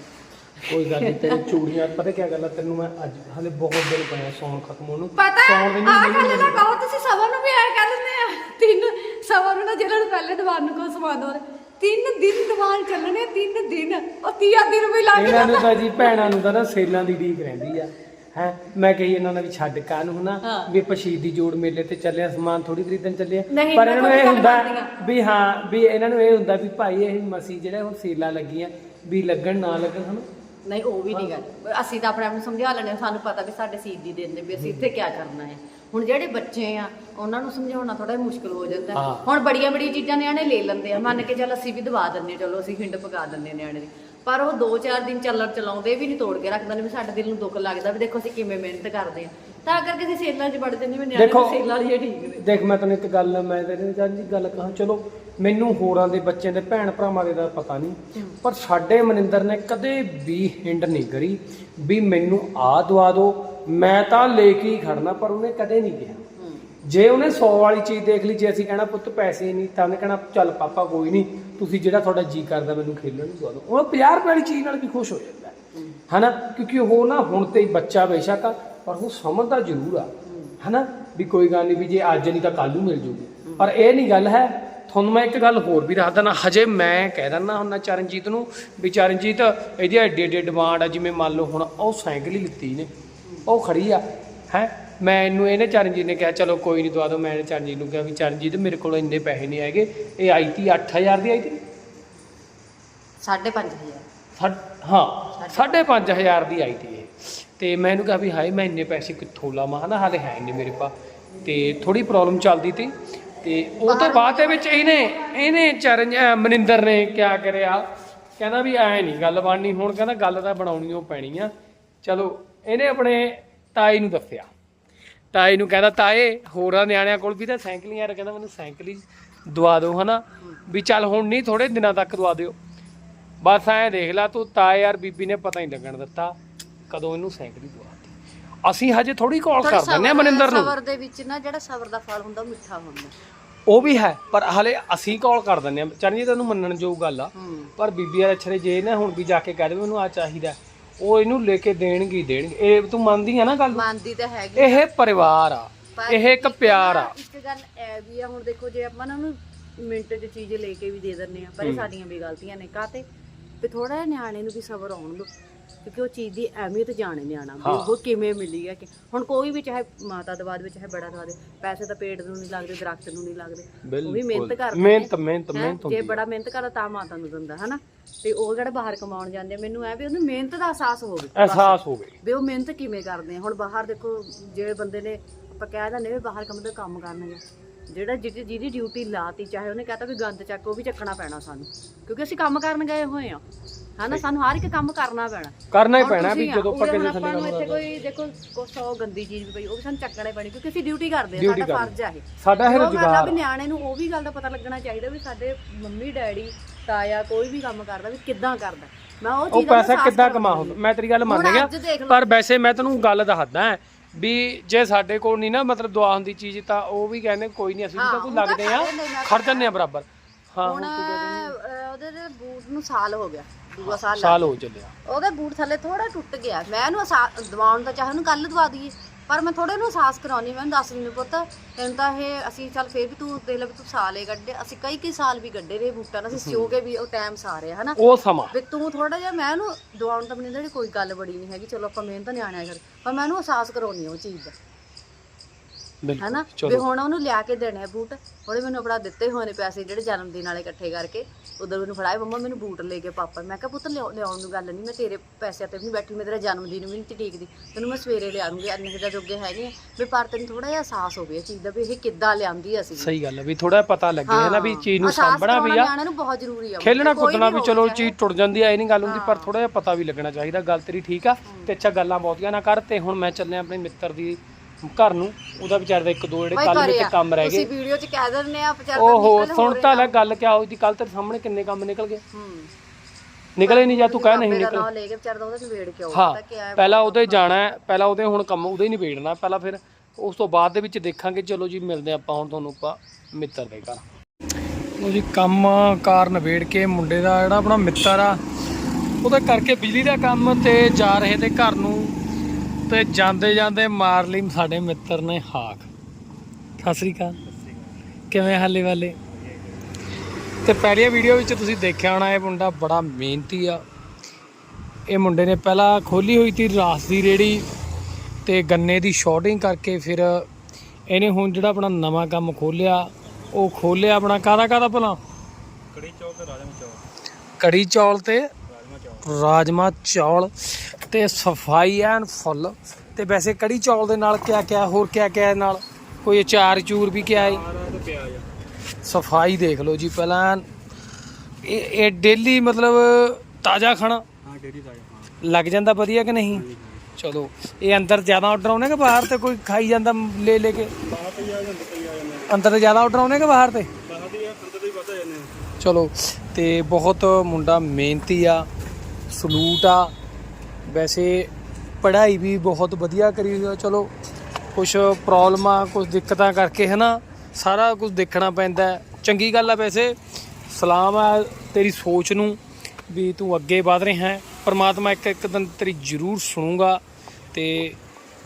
ਕੋਈ ਗੱਲ ਨਹੀਂ ਤੇਰੀ ਚੂੜੀਆਂ ਪਤਾ ਕੀ ਗੱਲ ਆ ਤੈਨੂੰ ਮੈਂ ਅੱਜ ਹਲੇ ਬਹੁਤ ਦਿਨ ਪਿਆ ਸੌਣ ਖਤਮ ਹੋਣ ਨੂੰ ਪਤਾ ਸੌਣ ਦੇ ਆ ਗੱਲ ਨੂੰ ਨਾ ਬਹੁਤ ਤੁਸੀਂ ਸਵਰ ਨੂੰ ਵੀ ਆਇਆ ਕਰ ਦਿੰਦੇ ਆ ਤਿੰਨ ਸਵਰ ਨੂੰ ਨਾ ਜਿਹੜਾ ਨੂੰ ਪਹਿਲੇ ਦੀਵਾਨ ਨੂੰ ਕੋ ਸਮਾਨ ਦੋ ਤਿੰਨ ਦਿਨ ਦੀਵਾਨ ਚੱਲਣੇ ਤਿੰਨ ਦਿਨ ਉਹ ਤੀਆ ਦਿਨ ਵੀ ਲੱਗ ਇਹਨਾਂ ਨੂੰ ਤਾਂ ਜੀ ਭੈਣਾਂ ਨੂੰ ਤਾਂ ਨਾ ਸੇਲਾਂ ਦੀ ਢੀਕ ਰਹਿੰਦੀ ਆ ਹੈ ਮੈਂ ਕਹੀ ਇਹਨਾਂ ਨਾਲ ਵੀ ਛੱਡ ਕਾਨੂੰ ਹਨਾ ਹਾਂ। ਵੀ ਪਸ਼ੀਦ ਦੀ ਜੋੜ ਮੇਲੇ ਤੇ ਚੱਲਿਆ ਸਮਾਨ ਥੋੜੀ ਖਰੀਦਣ ਚੱਲੇ ਆ। ਨਹੀਂ, ਪਰ ਇਹਨਾਂ ਨੂੰ ਇਹ ਹੁੰਦਾ। ਵੀ ਹਾਂ ਵੀ ਇਹਨਾਂ ਨੂੰ ਇਹ ਹੁੰਦਾ ਵੀ ਭਾਈ ਇਹ ਮਸੀ ਜਿਹੜੇ ਹੁਣ ਸੇਲਾਂ ਲੱਗੀਆਂ ਵੀ ਲੱਗਣ ਨਾ ਲੱਗਣ ਹਨਾ ਨਹੀਂ ਉਹ ਵੀ ਨਹੀਂ ਗੱਲ। ਅਸੀਂ ਤਾਂ ਆਪਣੇ ਆਪ ਨੂੰ ਸਮਝਾ ਲੈਣੇ ਸਾਨੂੰ ਪਤਾ ਵੀ ਸਾਡੇ ਸੀਟ ਦੀ ਦਿਨ ਦੇ ਵੀ ਅਸੀਂ ਇੱਥੇ ਕੀ ਕਰਨਾ ਹੈ। ਹੁਣ ਜਿਹੜੇ ਬੱਚੇ ਆ ਉਹਨਾਂ ਨੂੰ ਸਮਝਾਉਣਾ ਥੋੜਾ ਮੁਸ਼ਕਲ ਹੋ ਜਾਂਦਾ। ਹੁਣ ਬੜੀਆਂ ਬੜੀਆਂ ਚੀਜ਼ਾਂ ਨਿਆਣੇ ਲੈ ਲੈਂਦੇ ਆ। ਮੰਨ ਕੇ ਚੱਲ ਅਸੀਂ ਵੀ ਦਵਾ ਦਿੰਦੇ ਹਾਂ, ਚਲੋ ਅਸੀਂ ਹਿੰਡ ਪਕਾ ਦਿੰਦੇ ਹਾਂ ਨਿਆਣੇ ਦੀ। ਪਰ ਉਹ 2-4 ਦਿਨ ਚੱਲਣ ਚਲਾਉਂਦੇ ਵੀ ਨਹੀਂ ਤੋੜ ਕੇ ਰੱਖਦੇ ਨੇ ਵੀ ਸਾਡੇ ਦਿਲ ਨੂੰ ਦੁੱਖ ਲੱਗਦਾ ਵੀ ਦੇਖੋ ਅਸੀਂ ਕਿਵੇਂ ਮਿਹਨਤ ਕਰਦੇ ਆ ਤਾਂ ਕਰਕੇ ਅਸੀਂ ਸੇਲਾਂ 'ਚ ਵੜ ਜਾਂਦੇ ਵੀ ਨਿਆਣੇ ਸੇਲਾਂ ਵਾਲੀ ਠੀਕ ਨੇ। ਦੇਖ ਮੈਂ ਤੈਨੂੰ ਇੱਕ ਗੱਲ ਮੈਂ ਤੇਰੇ ਨਾਲ ਜੀ ਗੱਲ ਕਹਾਂ। ਚਲੋ ਮੈਨੂੰ ਹੋਰਾਂ ਦੇ ਬੱਚਿਆਂ ਦੇ ਭੈਣ ਭਰਾਵਾਂ ਦੇ ਦਾ ਪਤਾ ਨਹੀਂ, ਪਰ ਸਾਡੇ ਮਨਿੰਦਰ ਨੇ ਕਦੇ ਵੀ ਹਿੰਡ ਨਹੀਂ ਕਰੀ ਵੀ ਮੈਨੂੰ ਆ ਦਵਾ ਦਿਓ, ਮੈਂ ਤਾਂ ਲੈ ਕੇ ਹੀ ਖੜਨਾ, ਪਰ ਉਹਨੇ ਕਦੇ ਨਹੀਂ ਕਿਹਾ। ਜੇ ਉਹਨੇ 100 ਵਾਲੀ ਚੀਜ਼ ਦੇਖ ਲਈ, ਜੇ ਅਸੀਂ ਕਹਿਣਾ ਪੁੱਤ ਪੈਸੇ ਨਹੀਂ, ਤਾਂ ਉਹਨੇ ਕਹਿਣਾ, ਚੱਲ ਪਾਪਾ ਕੋਈ ਨਹੀਂ, ਤੁਸੀਂ ਜਿਹੜਾ ਤੁਹਾਡਾ ਜੀ ਕਰਦਾ ਮੈਨੂੰ ਖੇਲਣ ਨੂੰ ਦਵਾ ਦਿਓ। ਉਹ 50 ਰੁਪਏ ਵਾਲੀ ਚੀਜ਼ ਨਾਲ ਵੀ ਖੁਸ਼ ਹੋ ਜਾਂਦਾ ਹਨਾ? ਕਿਉਂਕਿ ਉਹ ਨਾ ਹੁਣ ਤੇ ਬੱਚਾ ਬੇਸ਼ੱਕ ਆ, ਪਰ ਉਹ ਸਮਝਦਾ ਜ਼ਰੂਰ ਆ। ਹਨਾ? ਵੀ ਕੋਈ ਗੱਲ ਨਹੀਂ, ਵੀ ਜੇ ਅੱਜ ਨਹੀਂ ਤਾਂ ਕੱਲ ਨੂੰ ਮਿਲ ਜੂਗੀ। ਪਰ ਇਹ ਨਹੀਂ ਗੱਲ ਹੈ ਤੁਹਾਨੂੰ ਮੈਂ ਇੱਕ ਗੱਲ ਹੋਰ ਵੀ ਦੱਸ ਦਿੰਦਾ ਹਜੇ ਮੈਂ ਕਹਿ ਦਿੰਦਾ ਹੁੰਦਾ ਚਰਨਜੀਤ ਨੂੰ ਵੀ ਚਰਨਜੀਤ ਇਹਦੀ ਐਡੀ ਐਡੀ ਡਿਮਾਂਡ ਆ ਜਿਵੇਂ ਮੰਨ ਲਓ ਹੁਣ ਉਹ ਸਾਈਕਲ ਹੀ ਲਿੱਤੀ ਨੇ ਉਹ ਖੜੀ ਆ ਹੈ? ਮੈਂ ਇਹਨੂੰ ਇਹਨੇ ਚਰਨਜੀਤ ਨੇ ਕਿਹਾ ਚਲੋ ਕੋਈ ਨਹੀਂ ਦਵਾ ਦਿਓ ਮੈਂ ਚਰਨਜੀਤ ਨੂੰ ਕਿਹਾ ਵੀ ਚਰਨਜੀਤ ਮੇਰੇ ਕੋਲ ਇੰਨੇ ਪੈਸੇ ਨਹੀਂ ਹੈਗੇ ਇਹ ਆਈ ਤੀ 8000 ਦੀ ਆਈ ਤੀ 5500 ਸਾ- ਹਾਂ 5500 ਦੀ ਆਈ ਤੀ ਇਹ। ਤੇ ਮੈਂ ਇਹਨੂੰ ਕਿਹਾ ਵੀ ਹਾਏ ਮੈਂ ਇੰਨੇ ਪੈਸੇ ਕਿੱਥੋਂ ਲਾਵਾਂ? ਹਨਾ ਹਾਲੇ ਹੈ ਨਹੀਂ ਮੇਰੇ ਪਾ। ਤੇ ਥੋੜੀ ਪ੍ਰੋਬਲਮ ਚੱਲਦੀ ਤੀ। ਤੇ ਉਹ ਤੋਂ ਬਾਅਦ ਦੇ ਵਿੱਚ ਇਹਨੇ ਇਹਨੇ ਚਰਨ ਮਨਿੰਦਰ ਨੇ ਕਿਆ ਕਰਿਆ? ਕਹਿੰਦਾ ਵੀ ਐ ਨਹੀਂ ਗੱਲ ਬਣਨੀ, ਹੁਣ ਕਹਿੰਦਾ ਗੱਲ ਤਾਂ ਬਣਾਉਣੀ ਉਹ ਪੈਣੀ ਆ। ਚਲੋ, ਇਹਨੇ ਆਪਣੇ ਤਾਈ ਨੂੰ ਦੱਸਿਆ। ਤਾਈ ਨੂੰ ਕਹਿੰਦਾ, ਤਾਏ, ਹੋਰਾਂ ਨਿਆਣਿਆਂ ਕੋਲ ਵੀ ਤਾਂ ਸਾਈਕਲ ਹੀ ਯਾਰ ਕਹਿੰਦਾ, ਮੈਨੂੰ ਸਾਈਕਲ ਹੀ ਦਵਾ ਦਿਓ, ਹਨਾ? ਵੀ ਚੱਲ ਹੁਣ ਨਹੀਂ ਥੋੜੇ ਦਿਨਾਂ ਤੱਕ ਦਵਾ ਦਿਓ। ਬਸ ਐਂ ਦੇਖ ਲਾ ਤੂੰ, ਤਾਏ ਯਾਰ ਬੀਬੀ ਨੇ ਪਤਾ ਹੀ ਲੱਗਣ ਦਿੱਤਾ, ਕਦੋਂ ਇਹਨੂੰ ਸਾਈਕਲ ਹੀ ਦਵਾਤੀ ਅਸੀਂ ਹਜੇ ਥੋੜੀ ਕਾਲ ਕਰ ਦਿੰਦੇ ਆ ਮਨਿੰਦਰ ਨੂੰ। ਸਬਰ ਦੇ ਵਿੱਚ ਨਾ ਜਿਹੜਾ ਸਬਰ ਦਾ ਫਲ ਹੁੰਦਾ ਉਹ ਮਿੱਠਾ ਹੁੰਦਾ। ਉਹ ਵੀ ਹੈ ਪਰ ਹਲੇ ਅਸੀਂ ਕਾਲ ਕਰ ਦਿੰਦੇ ਆ ਚਰਨਜੀਤ ਤੈਨੂੰ ਮੰਨਣ ਯੋਗ ਗੱਲ ਆ। ਪਰ ਬੀਬੀ ਯਾਰ ਅੱਛਰੇ ਜੇ ਨਾ ਹੁਣ ਵੀ ਜਾ ਕੇ ਕਹਿ ਦੇ ਮੈਨੂੰ ਆ ਚਾਹੀਦਾ ਉਹ ਇਹਨੂੰ ਲੈ ਕੇ ਦੇਣਗੇ ਦੇਣਗੇ। ਇਹ ਤੂੰ ਮੰਨਦੀ ਆ ਨਾ ਗੱਲ? ਮੰਨਦੀ ਤਾਂ ਹੈਗੀ ਇਹ ਪਰਿਵਾਰ ਆ। ਇਹ ਇੱਕ ਪਿਆਰ ਆ। ਇੱਕ ਗੱਲ ਐ ਵੀ ਆ ਹੁਣ ਦੇਖੋ ਜੇ ਆਪਾਂ ਨਾ ਉਹਨੂੰ ਮਿੰਟ 'ਚ ਚੀਜ਼ ਲੈ ਕੇ ਵੀ ਦੇ ਦਿੰਨੇ ਆ ਪਰ ਇਹ ਸਾਡੀਆਂ ਵੀ ਗਲਤੀਆਂ ਨੇ ਕਾਤੇ ਵੀ ਥੋੜਾ ਜਿਹਾ ਨਿਆਣੇ ਨੂੰ ਵੀ ਸਬਰ ਆਉਣ ਦੋ ਕਿਉਂਕਿ ਉਹ ਚੀਜ਼ ਦੀ ਅਹਿਮੀਅਤ ਜਾਣੇ ਨਿਆਣਾ ਵੀ। ਉਹ ਕਿਵੇਂ ਮਿਲੀ ਹੈ ਕਿ ਹੁਣ ਕੋਈ ਵੀ ਚਾਹੇ ਮਾਤਾ ਦਵਾਦ ਵਿੱਚ ਚਾਹੇ ਬੜਾ ਦਵਾਦ ਪੈਸੇ ਤਾਂ ਪੇਟ ਨੂੰ ਨਹੀਂ ਲੱਗਦੇ ਦਰਖਤ ਨੂੰ ਨਹੀਂ ਲੱਗਦੇ। ਉਹ ਵੀ ਮਿਹਨਤ ਕਰਦੇ। ਮਿਹਨਤ ਮਿਹਨਤ ਮਿਹਨਤ ਜੇ ਬੜਾ ਮਿਹਨਤ ਕਰਦਾ ਤਾਂ ਮਾਤਾ ਨੂੰ ਦਿੰਦਾ ਹਨਾ? ਤੇ ਉਹ ਜਿਹੜਾ ਬਾਹਰ ਕਮਾਉਣ ਜਾਂਦੇ ਮੈਨੂੰ ਐ ਵੀ ਉਹਨੂੰ ਮਿਹਨਤ ਦਾ ਅਹਿਸਾਸ ਹੋਵੇ। ਅਹਿਸਾਸ ਹੋਵੇ। ਵੀ ਉਹ ਮਿਹਨਤ ਕਿਵੇਂ ਕਰਦੇ ਹੁਣ ਬਾਹਰ ਦੇਖੋ ਜਿਹੜੇ ਬੰਦੇ ਨੇ ਆਪਾਂ ਕਹਿ ਦਿੰਦੇ ਵੀ ਬਾਹਰ ਕੰਮ ਦਾ ਕੰਮ ਕਰਨਗੇ ਜਿਹੜਾ ਜਿਹਦੀ ਜਿਹਦੀ ਡਿਊਟੀ ਲਾਤੀ ਚਾਹੇ ਉਹਨੇ ਕਹਤਾ ਵੀ ਗੰਦ ਚੱਕ ਉਹ ਵੀ ਚੱਕਣਾ ਪੈਣਾ ਸਾਨੂੰ। ਕਿਉਂਕਿ ਅਸੀਂ ਕੰਮ ਕਰਨ ਗਏ ਹੋਏ ਆ। ਹਨਾ ਸਾਨੂੰ ਹਰ ਇੱਕ ਕੰਮ ਕਰਨਾ ਪੈਣਾ। ਕਰਨਾ ਹੀ ਪੈਣਾ ਵੀ ਜਦੋਂ ਪੱਕੇ ਦੇ ਥੱਲੇ ਕੰਮ ਇੱਥੇ ਕੋਈ ਦੇਖੋ ਕੋਈ ਸੌ ਗੰਦੀ ਚੀਜ਼ ਵੀ ਪਈ ਉਹ ਵੀ ਸਾਨੂੰ ਚੱਕਣਾ ਪੈਣੀ ਕਿਉਂਕਿ ਅਸੀਂ ਡਿਊਟੀ ਕਰਦੇ ਆ ਸਾਡਾ। ਫਰਜ਼ ਆ ਇਹ। ਸਾਡਾ ਇਹ ਉਹ ਰੁਜ਼ਗਾਰ ਵੀ ਨਿਆਣੇ ਨੂੰ ਉਹ ਵੀ ਗੱਲ ਦਾ ਪਤਾ ਲੱਗਣਾ ਚਾਹੀਦਾ ਵੀ ਸਾਡੇ ਮੰਮੀ ਡੈਡੀ ਤਾਇਆ ਕੋਈ ਵੀ ਕੰਮ ਕਰਦਾ ਵੀ ਕਿੱਦਾਂ ਕਰਦਾ। ਮੈਂ ਉਹ ਉਹ ਚੀਜ਼ ਪੈਸਾ ਕਿੱਦਾਂ ਕਮਾ ਹੁੰਦਾ ਮੈਂ ਤੇਰੀ ਗੱਲ ਮੰਨ ਗਿਆ। ਪਰ ਵੈਸੇ ਮੈਂ ਤੈਨੂੰ ਗੱਲ ਦੱਸਦਾ ਵੀ ਜੇ ਸਾਡੇ ਕੋਲ ਨਹੀਂ ਨਾ ਮਤਲਬ ਦੁਆ ਹੁੰਦੀ ਚੀਜ਼ ਤਾਂ ਉਹ ਵੀ ਕਹਿੰਦੇ ਕੋਈ ਨਹੀਂ ਅਸੀਂ ਤਾਂ ਕੋਈ ਲੱਗਦੇ ਆ ਜੰਨੇ ਆ ਬਰਾਬਰ। ਹਾਂ। ਹੁਣ ਉਹਦੇ ਬੂਟ ਨੂੰ ਸਾਲ ਹੋ ਗਿਆ। ਦੂਆ ਸਾਲ ਹੋ ਚੱਲਿਆ। ਉਹਦੇ ਬੂਟ ਥੱਲੇ ਥੋੜਾ ਟੁੱਟ ਗਿਆ। ਮੈਂ ਇਹਨੂੰ ਅਸਾ- ਦਵਾਉਣ ਦਾ ਚਾਹ ਉਹਨੂੰ ਕੱਲ ਦਵਾ ਦਈਏ। ਪਰ ਮੈਂ ਥੋੜੇ ਨੂੰ ਅਹਿਸਾਸ ਕਰਾਉਣੀ ਮੈਂ ਦੱਸ ਦਿੰਦੀ ਪੁੱਤ ਤੈਨੂੰ ਤਾਂ ਇਹ ਅਸੀਂ ਚੱਲ ਫੇਰ ਵੀ ਤੂੰ ਦੇਖ ਲੈ ਵੀ ਤੂੰ ਸਾਲ ਕੱਢੇ। ਅਸੀਂ ਕਈ ਕਈ ਸਾਲ ਵੀ ਕੱਢੇ ਰਹੇ ਬੂਟਾਂ ਨਾਲ ਅਸੀਂ ਸਿਓ ਕੇ ਵੀ ਉਹ ਟਾਈਮ ਸਾਰਿਆ ਹਨਾ? ਉਹ ਸਮਾਂ। ਵੀ ਤੂੰ ਥੋੜਾ ਜਿਹਾ ਮੈਂ ਉਹਨੂੰ ਦਵਾਉਣ ਤਾਂ ਮੈਨੂੰ ਜਿਹੜੀ ਕੋਈ ਗੱਲ ਬੜੀ ਨਹੀਂ ਹੈਗੀ। ਚਲੋ ਆਪਾਂ ਮਿਹਨਤ ਨਿਆਣਿਆ ਕਰ ਪਰ ਮੈਂ ਉਹਨੂੰ ਅਹਿਸਾਸ ਕਰਾਉਣੀ ਉਹ ਚੀਜ਼ ਦਾ। ਬਿਲਕੁਲ ਹਨਾ? ਵੀ ਚਲੋ। ਹੁਣ ਉਹਨੂੰ ਲਿਆ ਕੇ ਦੇਣੇ ਆ ਬੂਟ ਉਹਨੇ ਮੈਨੂੰ ਆਪਣਾ ਦਿੱਤੇ ਹੋਏ ਨੇ ਪੈਸੇ ਜਿਹੜੇ ਜਨਮ ਦਿਨ ਵਾਲੇ ਇਕੱਠੇ ਕਰਕੇ। ਉਧਰ ਮੈਨੂੰ ਫੜਾਏ ਮੰਮਾ ਮੈਨੂੰ ਬੂਟ ਲੈ ਕੇ ਪਾਪਾ। ਮੈਂ ਕਿਹਾ ਪੁੱਤ ਲਿਆਉ- ਲਿਆਉਣ ਨੂੰ ਗੱਲ ਨਹੀਂ ਮੈਂ ਤੇਰੇ ਪੈਸਿਆਂ ਤੇ ਵੀ ਨਹੀਂ ਬੈਠੀ ਮੈਂ ਤੇਰਾ ਜਨਮ ਦਿਨ ਵੀ ਨਹੀਂ ਟਿਕਦੀ। ਤੈਨੂੰ ਮੈਂ ਸਵੇਰੇ ਲਿਆਉਂਗੀ ਅੰਨੇ ਕਿਦਾ ਜੋਗੇ ਹੈਗੇ ਆ। ਵੀ ਪਰ ਤੈਨੂੰ ਥੋੜਾ ਜਿਹਾ ਅਹਿਸਾਸ ਹੋਵੇ ਇਹ ਚੀਜ਼ ਦਾ ਵੀ ਇਹ ਕਿੱਦਾਂ ਲਿਆਂਦੀ ਅਸੀਂ। ਸਹੀ ਗੱਲ ਹੈ ਵੀ ਥੋੜਾ ਪਤਾ ਲੱਗੇ ਹੈ ਨਾ ਵੀ ਚੀਜ਼ ਨੂੰ ਅਹਿਸਾਸ ਸਾਂਭਣਾ ਵੀ ਕਰਾਉਣਾ ਆ। ਨਿਆਣਿਆਂ ਨੂੰ ਬਹੁਤ ਜ਼ਰੂਰੀ ਆ ਖੇਲਣਾ ਕੋਈ ਕੁੱਦਣਾ ਵੀ ਚਲੋ। ਚੀਜ਼ ਟੁੱਟ ਜਾਂਦੀ ਆ ਇਹ ਨਹੀਂ ਗੱਲ ਹੁੰਦੀ ਪਰ ਥੋੜਾ ਜਿਹਾ ਪਤਾ ਵੀ ਲੱਗਣਾ ਚਾਹੀਦਾ ਗੱਲ ਤੇਰੀ ਠੀਕ ਆ ਤੇ ਅੱਛਾ ਗੱਲਾਂ ਬਹੁਤੀਆਂ ਨਾ ਕਰ ਤੇ ਹੁਣ ਮੈਂ ਚੱਲਿਆ ਆਪਣੇ ਮਿੱਤਰ ਦੀ ਘਰ ਨੂੰ ਉਹਦਾ ਵਿਚਾਰ ਦਾ ਇੱਕ ਦੋ ਜਿਹੜੇ ਕੱਲ ਵਿੱਚ। ਕੰਮ ਰਹਿ ਤੁਸੀਂ ਗਏ ਵੀਡੀਓ 'ਚ ਕਹਿ ਦਿੰਦੇ ਆ ਵਿਚਾਰ ਓਹੋ ਸੁਣ ਤਾਂ ਲੈ ਗੱਲ ਕਿਆ ਹੋਈ ਦੀ ਕੱਲ ਤੇਰੇ ਸਾਹਮਣੇ ਕਿੰਨੇ ਕੰਮ ਨਿਕਲ ਗਏ? ਹੂੰ। ਨਿਕਲੇ ਨਹੀਂ ਜਾਂ ਤੂੰ ਕਹਿ ਨਹੀਂ ਨਿਕਲੇ। ਨਾਮ ਲੈ ਕੇ ਵਿਚਾਰ ਦਾ ਉਹਦਾ ਨਿਬੇੜ ਕੇ ਆਉ ਹਾਂ ਤਾਂ ਕਿ ਆਏ ਪਹਿਲਾਂ ਉਹਦੇ ਜਾਣਾ ਹੈ ਪਹਿਲਾਂ ਉਹਦੇ ਹੁਣ ਕੰਮ ਉਹਦੇ ਨਹੀਂ ਵੇੜਨਾ ਪਹਿਲਾਂ ਫਿਰ ਉਸ ਤੋਂ ਬਾਅਦ ਦੇ ਵਿੱਚ ਦੇਖਾਂਗੇ ਚਲੋ ਜੀ ਮਿਲਦੇ ਆਪਾਂ ਹੁਣ ਤੁਹਾਨੂੰ ਆਪਾਂ ਮਿੱਤਰ ਦੇ ਘਰ। ਉਹ ਜੀ ਕੰਮ ਕਾਰ ਨਵੇੜ ਕੇ ਮੁੰਡੇ ਦਾ ਜਿਹੜਾ ਆਪਣਾ ਮਿੱਤਰ ਆ ਉਹਦੇ ਕਰਕੇ ਬਿਜਲੀ ਦਾ ਕੰਮ ਤੇ ਜਾ ਰਹੇ ਤੇ ਘਰ ਨੂੰ। ਤੇ ਜਾਂਦੇ ਜਾਂਦੇ ਮਾਰ ਲਈ ਸਾਡੇ ਮਿੱਤਰ ਨੇ ਹਾਕ। ਸਤਿ ਸ੍ਰੀ ਅਕਾਲ। ਕਿਵੇਂ ਹਾਲੇ ਵਾਲੇ? ਤੇ ਪਹਿਲੀ ਵੀਡੀਓ ਵਿੱਚ ਤੁਸੀਂ ਦੇਖਿਆ ਹੋਣਾ ਇਹ ਮੁੰਡਾ ਬੜਾ ਮਿਹਨਤੀ ਆ। ਇਹ ਮੁੰਡੇ ਨੇ ਪਹਿਲਾਂ ਖੋਲੀ ਹੋਈ ਸੀ ਰਾਸ ਦੀ ਰੇੜੀ ਤੇ ਗੰਨੇ ਦੀ ਸ਼ਾਰਟਿੰਗ ਕਰਕੇ ਫਿਰ ਇਹਨੇ ਹੁਣ ਜਿਹੜਾ ਆਪਣਾ ਨਵਾਂ ਕੰਮ ਖੋਲਿਆ ਉਹ ਖੋਲਿਆ ਆਪਣਾ ਕਾਹਦਾ ਕਾਹਦਾ ਭਲਾ? ਕੜੀ ਚੌਲ ਤੇ ਰਾਜਮਾ ਚੌਲ। ਕੜੀ ਚੌਲ ਤੇ ਰਾਜਮਾ ਚੌਲ। ਤੇ ਸਫ਼ਾਈ ਐਨ ਫੁੱਲ। ਤੇ ਵੈਸੇ ਕੜੀ ਚੌਲ ਦੇ ਨਾਲ ਕਿਆ ਕਿਆ ਹੋਰ ਕਿਆ ਕਿਆ ਨਾਲ? ਕੋਈ ਅਚਾਰ ਚੂਰ ਵੀ ਕਿਆ ਹੈ ਸਫ਼ਾਈ ਦੇਖ ਲਓ ਜੀ ਪਹਿਲਾਂ ਇਹ ਇਹ ਡੇਲੀ ਮਤਲਬ ਤਾਜ਼ਾ ਖਾਣਾ? ਹਾਂ ਲੱਗ ਜਾਂਦਾ ਵਧੀਆ ਕਿ ਨਹੀਂ? ਚਲੋ ਇਹ ਅੰਦਰ ਜ਼ਿਆਦਾ ਆਰਡਰ ਆਉਣੇ ਕਿ ਬਾਹਰ ਤੇ ਕੋਈ ਖਾਈ ਜਾਂਦਾ ਲੈ ਲੈ ਕੇ? ਅੰਦਰ ਤੇ ਜ਼ਿਆਦਾ ਆਰਡਰ ਆਉਣੇ ਕਿ ਬਾਹਰ ਤੇ। ਚਲੋ ਤੇ ਬਹੁਤ ਮੁੰਡਾ ਮਿਹਨਤੀ ਆ ਸਲੂਟ ਆ ਵੈਸੇ ਪੜ੍ਹਾਈ ਵੀ ਬਹੁਤ ਵਧੀਆ ਕਰੀ ਹੋਈ ਆ। ਚਲੋ ਕੁਝ ਪ੍ਰੋਬਲਮਾਂ ਕੁਝ ਦਿੱਕਤਾਂ ਕਰਕੇ ਹੈ ਨਾ ਸਾਰਾ ਕੁਝ ਦੇਖਣਾ ਪੈਂਦਾ ਚੰਗੀ ਗੱਲ ਆ ਵੈਸੇ, ਸਲਾਮ ਆ ਤੇਰੀ ਸੋਚ ਨੂੰ ਵੀ ਤੂੰ ਅੱਗੇ ਵਧ ਰਿਹਾ ਹੈ। ਪਰਮਾਤਮਾ ਇੱਕ ਇੱਕ ਦਿਨ ਤੇਰੀ ਜ਼ਰੂਰ ਸੁਣੂਗਾ। ਤੇ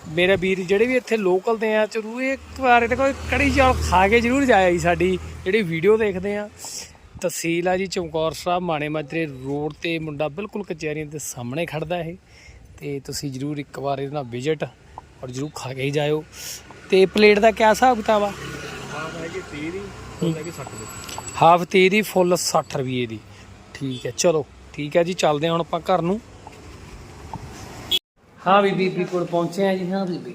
ਮੇਰੇ ਵੀਰ ਜਿਹੜੇ ਵੀ ਇੱਥੇ ਲੋਕਲ ਦੇ ਆ, ਜ਼ਰੂਰ ਇੱਕ ਵਾਰ ਤੇ ਕੋਈ ਕੜੀ ਚੌਲ ਖਾ ਕੇ ਜ਼ਰੂਰ ਜਾਇਆ ਜੀ ਸਾਡੀ ਜਿਹੜੀ ਵੀਡੀਓ ਦੇਖਦੇ ਆ। ਤਹਿਸੀਲ ਆ ਜੀ ਚਮਕੌਰ ਸਾਹਿਬ ਮਾਣੇ ਮਾਜਰੇ ਰੋਡ ਤੇ ਮੁੰਡਾ ਬਿਲਕੁਲ ਕਚਹਿਰੀਆਂ ਦੇ ਸਾਹਮਣੇ ਖੜਦਾ ਇਹ। ਤੇ ਤੁਸੀਂ ਜ਼ਰੂਰ ਇੱਕ ਵਾਰ ਇਹਦੇ ਨਾਲ ਵਿਜ਼ਿਟ ਔਰ ਜ਼ਰੂਰ ਖਾ ਕੇ ਹੀ ਜਾਇਓ। ਤੇ ਪਲੇਟ ਦਾ ਕਿਆ ਹਿਸਾਬ ਕਿਤਾਬ ਆ? ਆਹ ਹੈਗੀ 30 ਦੀ ਉਹ ਹੈਗੀ 60 ਦੀ ਹਾਫ 30 ਦੀ ਫੁੱਲ 60 ਰੁਪਏ ਦੀ। ਠੀਕ ਹੈ ਚਲੋ ਠੀਕ ਹੈ ਜੀ ਚੱਲਦੇ ਹਾਂ ਹੁਣ ਆਪਾਂ ਘਰ ਨੂੰ। ਹਾਂ ਬੀਬੀ ਬੀਬੀ ਕੋਲ ਪਹੁੰਚੇ ਆ ਜੀ ਹਾਂ ਬੀਬੀ।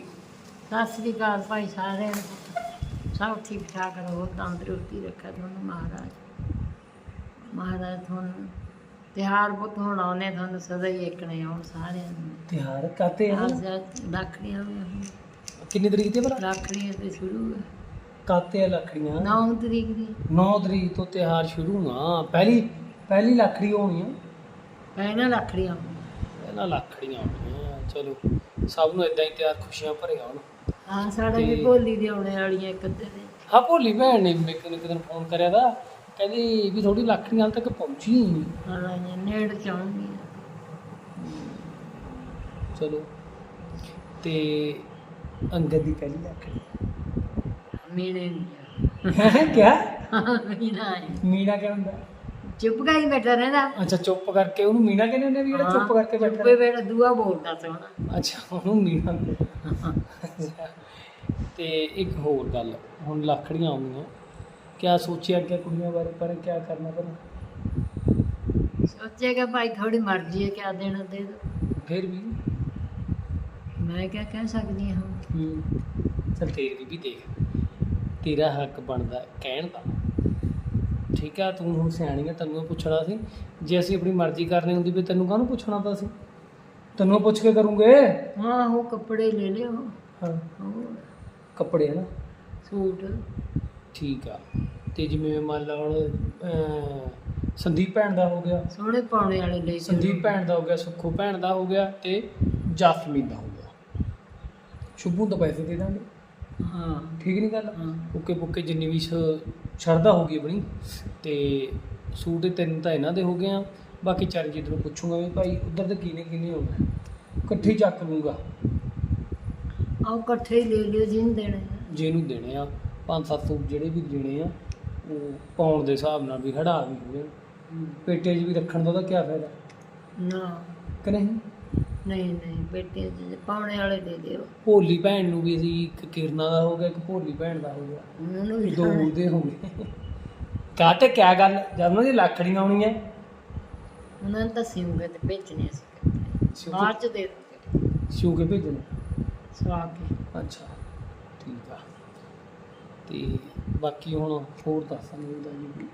ਸਤਿ ਸ੍ਰੀ ਅਕਾਲ ਭਾਈ ਸਾਰਿਆਂ ਨੂੰ। ਸਭ ਠੀਕ ਠਾਕ ਰਹੋ ਤੰਦਰੁਸਤੀ ਰੱਖੇ ਤੁਹਾਨੂੰ ਮਹਾਰਾਜ। ਮਹਾਰਾਜ ਤੁਹਾਨੂੰ ਤਿਹਾਰ ਪੁੱਤ ਹੁਣ ਆਉਣੇ ਤੁਹਾਨੂੰ ਸਦਾ ਹੀ ਏਕਣੇ ਆਉਣ ਸਾਰਿਆਂ ਨੂੰ। ਤਿਹਾਰ ਕਾਤੇ ਆ ਲੱਖੜੀਆਂ ਵੀ ਹੁਣ ਕਿੰਨੀ ਤਰੀਕ ਤੇ ਭਲਾ? ਲੱਖੜੀਆਂ ਤੇ ਸ਼ੁਰੂ ਹੈ ਕਾਤੇ ਆ ਲੱਖੜੀਆਂ? 9 ਤਰੀਕ ਦੀ। 9 ਤਰੀਕ ਤੋਂ ਤਿਹਾਰ ਸ਼ੁਰੂ ਆ ਪਹਿਲੀ ਪਹਿਲੀ ਲੱਖੜੀ ਹੋਣੀ ਆ। ਪਹਿਲਾਂ ਲੱਖੜੀਆਂ ਪਹਿਲਾਂ ਲੱਖੜੀਆਂ ਹੋਣੀਆਂ ਚਲੋ ਸਭ ਨੂੰ ਇਦਾਂ ਹੀ ਤਿਆਰ ਖੁਸ਼ੀਆਂ ਭਰੇ ਆਉਣ। ਹਾਂ ਸਾਡੇ ਵੀ ਭੋਲੀ ਦੀ ਆਉਣੇ ਵਾਲੀਆਂ ਇੱਕ ਅੱਧੇ ਦਿਨ। ਹਾਂ ਭੋਲੀ ਭੈਣ ਨੇ ਮੈਨੂੰ ਇੱਕ ਦਿਨ ਫੋਨ ਕਰਿਆ ਦਾ ਕਹਿੰਦੀ ਵੀ ਥੋੜੀ ਲੱਖੜੀਆਂ ਹਾਲ ਤੱਕ ਪਹੁੰਚੀ ਹੀ। ਨਹੀਂ ਹਾਂ ਨੇੜ ਚਾਉਣਗੀਆਂ ਚਲੋ। ਤੇ ਅੰਗਦ ਦੀ ਪਹਿਲੀ ਲੱਕੜੀ ਮੀਨੇ ਦੀ ਕਿਆ? ਮੀਨਾ ਹੈ ਮੀਣਾ ਕਿਆ ਹੁੰਦਾ? ਚੁੱਪ ਕਰੀ ਬੈਠਾ ਰਹਿੰਦਾ। ਅੱਛਾ ਚੁੱਪ ਕਰਕੇ। ਉਹਨੂੰ ਮੀਣਾ ਕਹਿੰਦੇ ਹੁੰਦੇ ਵੀ ਜਿਹੜਾ ਚੁੱਪ ਕਰਕੇ ਬੈਠਾ ਚੁੱਪੇ ਵੇਲੇ ਦੂਆ ਬੋਲਦਾ ਸੋਣਾ ਅੱਛਾ ਉਹਨੂੰ ਮੀਣਾ ਕਹਿੰਦੇ। ਤੇ ਇੱਕ ਹੋਰ ਗੱਲ ਹੁਣ ਲੱਖੜੀਆਂ ਆਉਂਦੀਆਂ। ਕਿਆ ਸੋਚਿਆ ਕਿ ਕੁੜੀਆਂ ਬਾਰੇ ਪਰ ਕਿਆ ਕਰਨਾ ਪਰ ਸੋਚੇਗਾ ਭਾਈ ਥੋੜੀ ਮਰਜ਼ੀ ਹੈ ਕਿਆ ਦੇਣਾ ਦੇ ਦੋ। ਫਿਰ ਵੀ। ਮੈਂ ਕਿਆ ਕਹਿ ਸਕਦੀ ਹਾਂ। ਹੂੰ ਚਲ ਤੇਰੀ ਵੀ ਦੇਖ। ਤੇਰਾ ਹੱਕ ਬਣਦਾ ਕਹਿਣ ਦਾ। ਠੀਕ ਆ ਤੂੰ ਹੁਣ ਸਿਆਣੀ ਆ ਤੈਨੂੰ ਪੁੱਛਣਾ ਸੀ। ਜੇ ਅਸੀਂ ਆਪਣੀ ਮਰਜ਼ੀ ਕਰਨੀ ਹੁੰਦੀ ਵੀ ਤੈਨੂੰ ਕਾਹਨੂੰ ਪੁੱਛਣਾ ਤਾਂ ਸੀ ਤੈਨੂੰ ਪੁੱਛ ਕੇ ਕਰੂੰਗੇ? ਹਾਂ ਉਹ ਕੱਪੜੇ ਲੈ ਲਿਓ। ਹਾਂ। ਕੱਪੜੇ ਹਨਾ ਸੂਟ। ਠੀਕ ਆ। ਤੇ ਜਿਵੇਂ ਮੰਨ ਲਾ ਹੁਣ ਸੰਦੀਪ ਭੈਣ ਦਾ ਹੋ ਗਿਆ। ਸੋਹਣੇ ਪਾਉਣੇ ਵਾਲੇ ਲੈ ਜਾਓ। ਸੰਦੀਪ ਭੈਣ ਦਾ ਹੋ ਗਿਆ ਸੁੱਖੋ ਭੈਣ ਦਾ ਹੋ ਗਿਆ ਤੇ ਜਾਸਮੀਨ ਦਾ ਹੋ ਗਿਆ। ਸ਼ੁਭੂ ਤੋਂ ਪੈਸੇ ਦੇ ਦਾਂਗੇ। ਹਾਂ। ਠੀਕ ਨਹੀਂ ਗੱਲ? ਹਾਂ। ਓਕੇ ਪੁੱਕੇ ਜਿੰਨੀ ਵੀ ਸ਼- ਸ਼ਰਧਾ ਹੋਗੀ ਆਪਣੀ। ਤੇ ਸੂਟ ਦੇ ਤਿੰਨ ਤਾਂ ਇਹਨਾਂ ਦੇ ਹੋ ਗਏ ਆ। ਬਾਕੀ ਚਰਨਜੀਤ ਨੂੰ ਪੁੱਛੂੰਗਾ ਵੀ ਭਾਈ ਉਧਰ ਤੇ ਕਿਨੇ ਕਿਨੇ ਹੋਣਾ ਇਕੱਠੀ ਚੱਕ ਲੂੰਗਾ। ਆਹ ਇਕੱਠੇ ਹੀ ਲੈ ਲਿਓ ਜਿਹਨੂੰ ਦੇਣੇ। ਆ। ਜਿਹਨੂੰ ਦੇਣੇ ਆ। ਪੰਜ ਸੱਤ ਸੂਟ ਜਿਹੜੇ ਵੀ ਦੇਣੇ ਆ ਉਹ ਪਾਉਣ ਦੇ ਹਿਸਾਬ ਨਾਲ ਵੀ ਹੜਾ ਵੀ ਹੋ ਜਾਣ ਪੇਟੇ 'ਚ ਵੀ ਰੱਖਣ ਦਾ ਉਹਦਾ ਕੀ ਫਾਇਦਾ? ਨਾ। ਕਿ ਨਹੀਂ? ਨਹੀਂ ਨਹੀਂ ਬੇਟੇ ਪਾਉਣੇ ਵਾਲੇ ਦੇ ਦਿਓ। ਭੋਲੀ ਭੈਣ ਨੂੰ ਵੀ ਅਸੀਂ ਇੱਕ ਕਿਰਨਾ ਦਾ ਹੋ ਗਿਆ ਇੱਕ ਭੋਲੀ ਭੈਣ ਦਾ ਹੋ ਗਿਆ। ਉਹਨਾਂ ਨੂੰ ਵੀ ਦੋ ਖਾਣੇ। ਉਹਦੇ ਹੋ ਗਏ। ਕਾਟ ਕਿਆ ਗੱਲ ਜਦ ਉਹਨਾਂ ਦੀ ਲੱਖੜੀਆਂ ਆਉਣੀਆਂ ਉਹਨਾਂ ਨੂੰ ਤਾਂ ਸਿਉਂਗੇ ਤੇ ਭੇਜਣੇ ਸੀ ਬਾਅਦ ਚ ਦੇ ਸਿਉ ਕੇ ਭੇਜਣੇ? ਸਵਾ ਕੇ। ਅੱਛਾ ਠੀਕ ਆ। ਤੇ ਬਾਕੀ ਹੁਣ ਹੋਰ ਦੱਸ ਨਹੀਂ ਦਾ ਜੀ।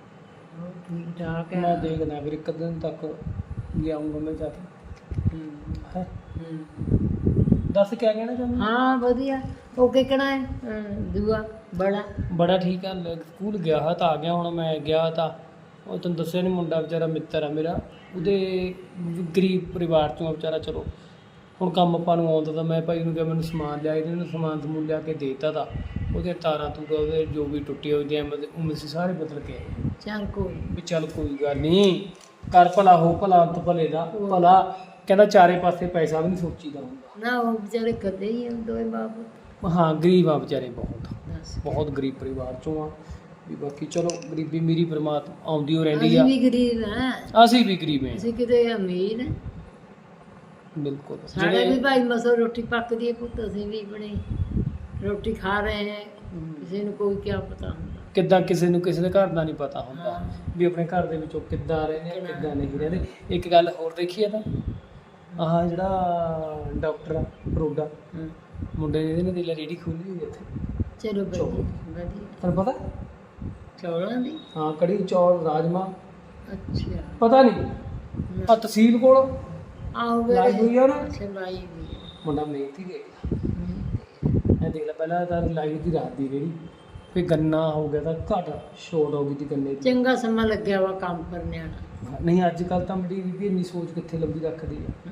ਹੋਰ ਠੀਕ ਠਾਕ ਮੈਂ ਹੈ ਦੇਖਦਾ ਫਿਰ ਇੱਕ ਦਿਨ ਤੱਕ ਲਿਆਉਂਗਾ ਮੈਂ ਜਾ ਕੇ। ਹੂੰ, ਹੈਂ। ਹੂੰ। ਦੱਸ ਕਿਆ ਕਹਿਣਾ ਚਾਹੁੰਦਾ ਹਾਂ? ਵਧੀਆ। ਉਹ ਕਿਕਣਾ ਹੈ? ਅਮ, ਦੂਆ ਬੜਾ। ਬੜਾ ਠੀਕ ਆ ਲ- ਸਕੂਲ ਗਿਆ ਹਾਂ ਤਾਂ ਆ ਗਿਆ ਹੁਣ ਮੈਂ ਗਿਆ ਤਾਂ। ਉਹ ਤੈਨੂੰ ਦੱਸਿਆ ਨਹੀਂ ਮੁੰਡਾ ਵਿਚਾਰਾ ਮਿੱਤਰ ਆ ਮੇਰਾ। ਉਹਦੇ ਵੀ ਗਰੀਬ ਪਰਿਵਾਰ ਚੋਂ ਆ ਵਿਚਾਰਾ ਚਲੋ। ਹੁਣ ਕੰਮ ਆਪਾਂ ਨੂੰ ਆਉਂਦਾ ਤਾਂ ਮੈਂ ਭਾਈ ਨੂੰ ਕਿਹਾ ਮੈਨੂੰ ਸਮਾਨ ਲਿਆ ਇਹਨੇ ਨੂੰ ਸਮਾਨ ਸਮੂਨ ਲਿਆ ਕੇ ਦੇਤਾ ਤਾਂ। ਉਹਦੇ ਤਾਰਾਂ ਤੂਗਾ ਉਹਦੇ ਜੋ ਵੀ ਟੁੱਟੀ ਹੋਈ ਦੀਆਂ ਉਹ ਸੀ ਸਾਰੇ ਬਦਲ ਕੇ ਆਏ ਚੱਲ ਕੋਈ ਵੀ ਚੱਲ ਕੋਈ ਗੱਲ ਨਹੀਂ ਕਰ ਭਲਾ ਹੋ ਭਲਾ ਅੰਤ ਭਲੇ ਦਾ ਭਲਾ। ਕਹਿੰਦਾ ਚਾਰੇ ਪਾਸੇ ਪੈਸਾ ਵੀ ਨਹੀਂ ਸੋਚੀਦਾ ਹੁੰਦਾ। ਨਾ ਉਹ ਵਿਚਾਰੇ ਕਦੇ ਹੀ ਆ ਦੋਏ ਬਾਪ ਹਾਂ ਗਰੀਬ ਆ ਵਿਚਾਰੇ ਬਹੁਤ। ਬਹੁਤ ਗਰੀਬ ਪਰਿਵਾਰ ਚੋਂ ਆ। ਵੀ ਬਾਕੀ ਚਲੋ ਗਰੀਬੀ ਮੇਰੀ ਪਰਮਾਤਮਾ ਆਉਂਦੀ ਹੋ ਰਹਿੰਦੀ ਅਸੀਂ ਆ ਵੀ ਗਰੀਬ ਹਾਂ ਅਸੀਂ ਵੀ ਗਰੀਬ ਹਾਂ ਅਸੀਂ ਕਿਤੇ ਅਮੀਰ। ਬਿਲਕੁਲ। ਸਾਡੇ ਵੀ ਭਾਈ ਮਸੋ ਰੋਟੀ ਪੱਕਦੀ ਹੈ ਪੁੱਤ ਅਸੀਂ ਵੀ ਬਣੀ। ਰੋਟੀ ਖਾ ਰਹੇ ਹਾਂ ਕਿਸੇ ਨੂੰ ਕੋਈ ਕੀ ਪਤਾ ਹੁੰਦਾ। ਕਿੱਦਾਂ ਕਿਸੇ ਨੂੰ ਕਿਸੇ ਦੇ ਘਰ ਦਾ ਨਹੀਂ ਪਤਾ ਹੁੰਦਾ। ਵੀ ਆਪਣੇ ਘਰ ਦੇ ਵਿੱਚੋਂ ਕਿੱਦਾਂ ਰਹਿੰਦੇ ਆ ਕਿੱਦਾਂ ਨਹੀਂ ਰਹਿੰਦੇ ਇੱਕ ਗੱਲ ਹੋਰ ਦੇਖੀ ਆ ਤਾਂ ਆਹ ਜਿਹੜਾ ਡਾਕਟਰ ਆ ਹਾਂ। ਮੁੰਡੇ ਨੇ ਇਹਨੇ ਦੀ ਰੇੜੀ ਖੋਲੀ ਹੋਈ ਇੱਥੇ। ਚਲੋ ਚਲੋ। ਵਧੀਆ। ਵਧੀਆ ਤੁਹਾਨੂੰ ਪਤਾ? ਚੌਲਾਂ ਦੀ? ਹਾਂ ਕੜੀ ਚੌਲ ਰਾਜਮਾ। ਅੱਛਾ। ਪਤਾ ਨਹੀਂ। ਆ ਤਹਿਸੀਲ ਕੋਲ। ਆਓ ਲਾਈ ਹੋਈ ਆ ਨਾ। ਅੱਛਾ ਲਾਈ ਹੋਈ ਹੈ ਮੁੰਡਾ ਮਿਹਨਤੀ ਦੇ ਦੇਖ ਲਾ ਪਹਿਲਾਂ ਤਾਂ ਲਾਈ ਦੀ ਰਾਤ ਦੀ ਰੇੜੀ ਫਿਰ ਗੰਨਾ ਹੋ ਗਿਆ ਤਾਂ ਘਟ ਸ਼ੋਰਟ ਹੋ ਗਈ ਤੀ ਗੰਨੇ ਦੀ। ਚੰਗਾ ਸਮਾਂ ਲੱਗਿਆ ਵਾ ਕੰਮ ਪਰ ਨਿਆਣਾ ਨਹੀਂ ਅੱਜ ਕੱਲ ਤਾਂ ਮੇਰੀ ਵੀ ਇੰਨੀ ਸੋਚ ਕਿੱਥੇ ਲੰਬੀ ਰੱਖਦੀ ਆ।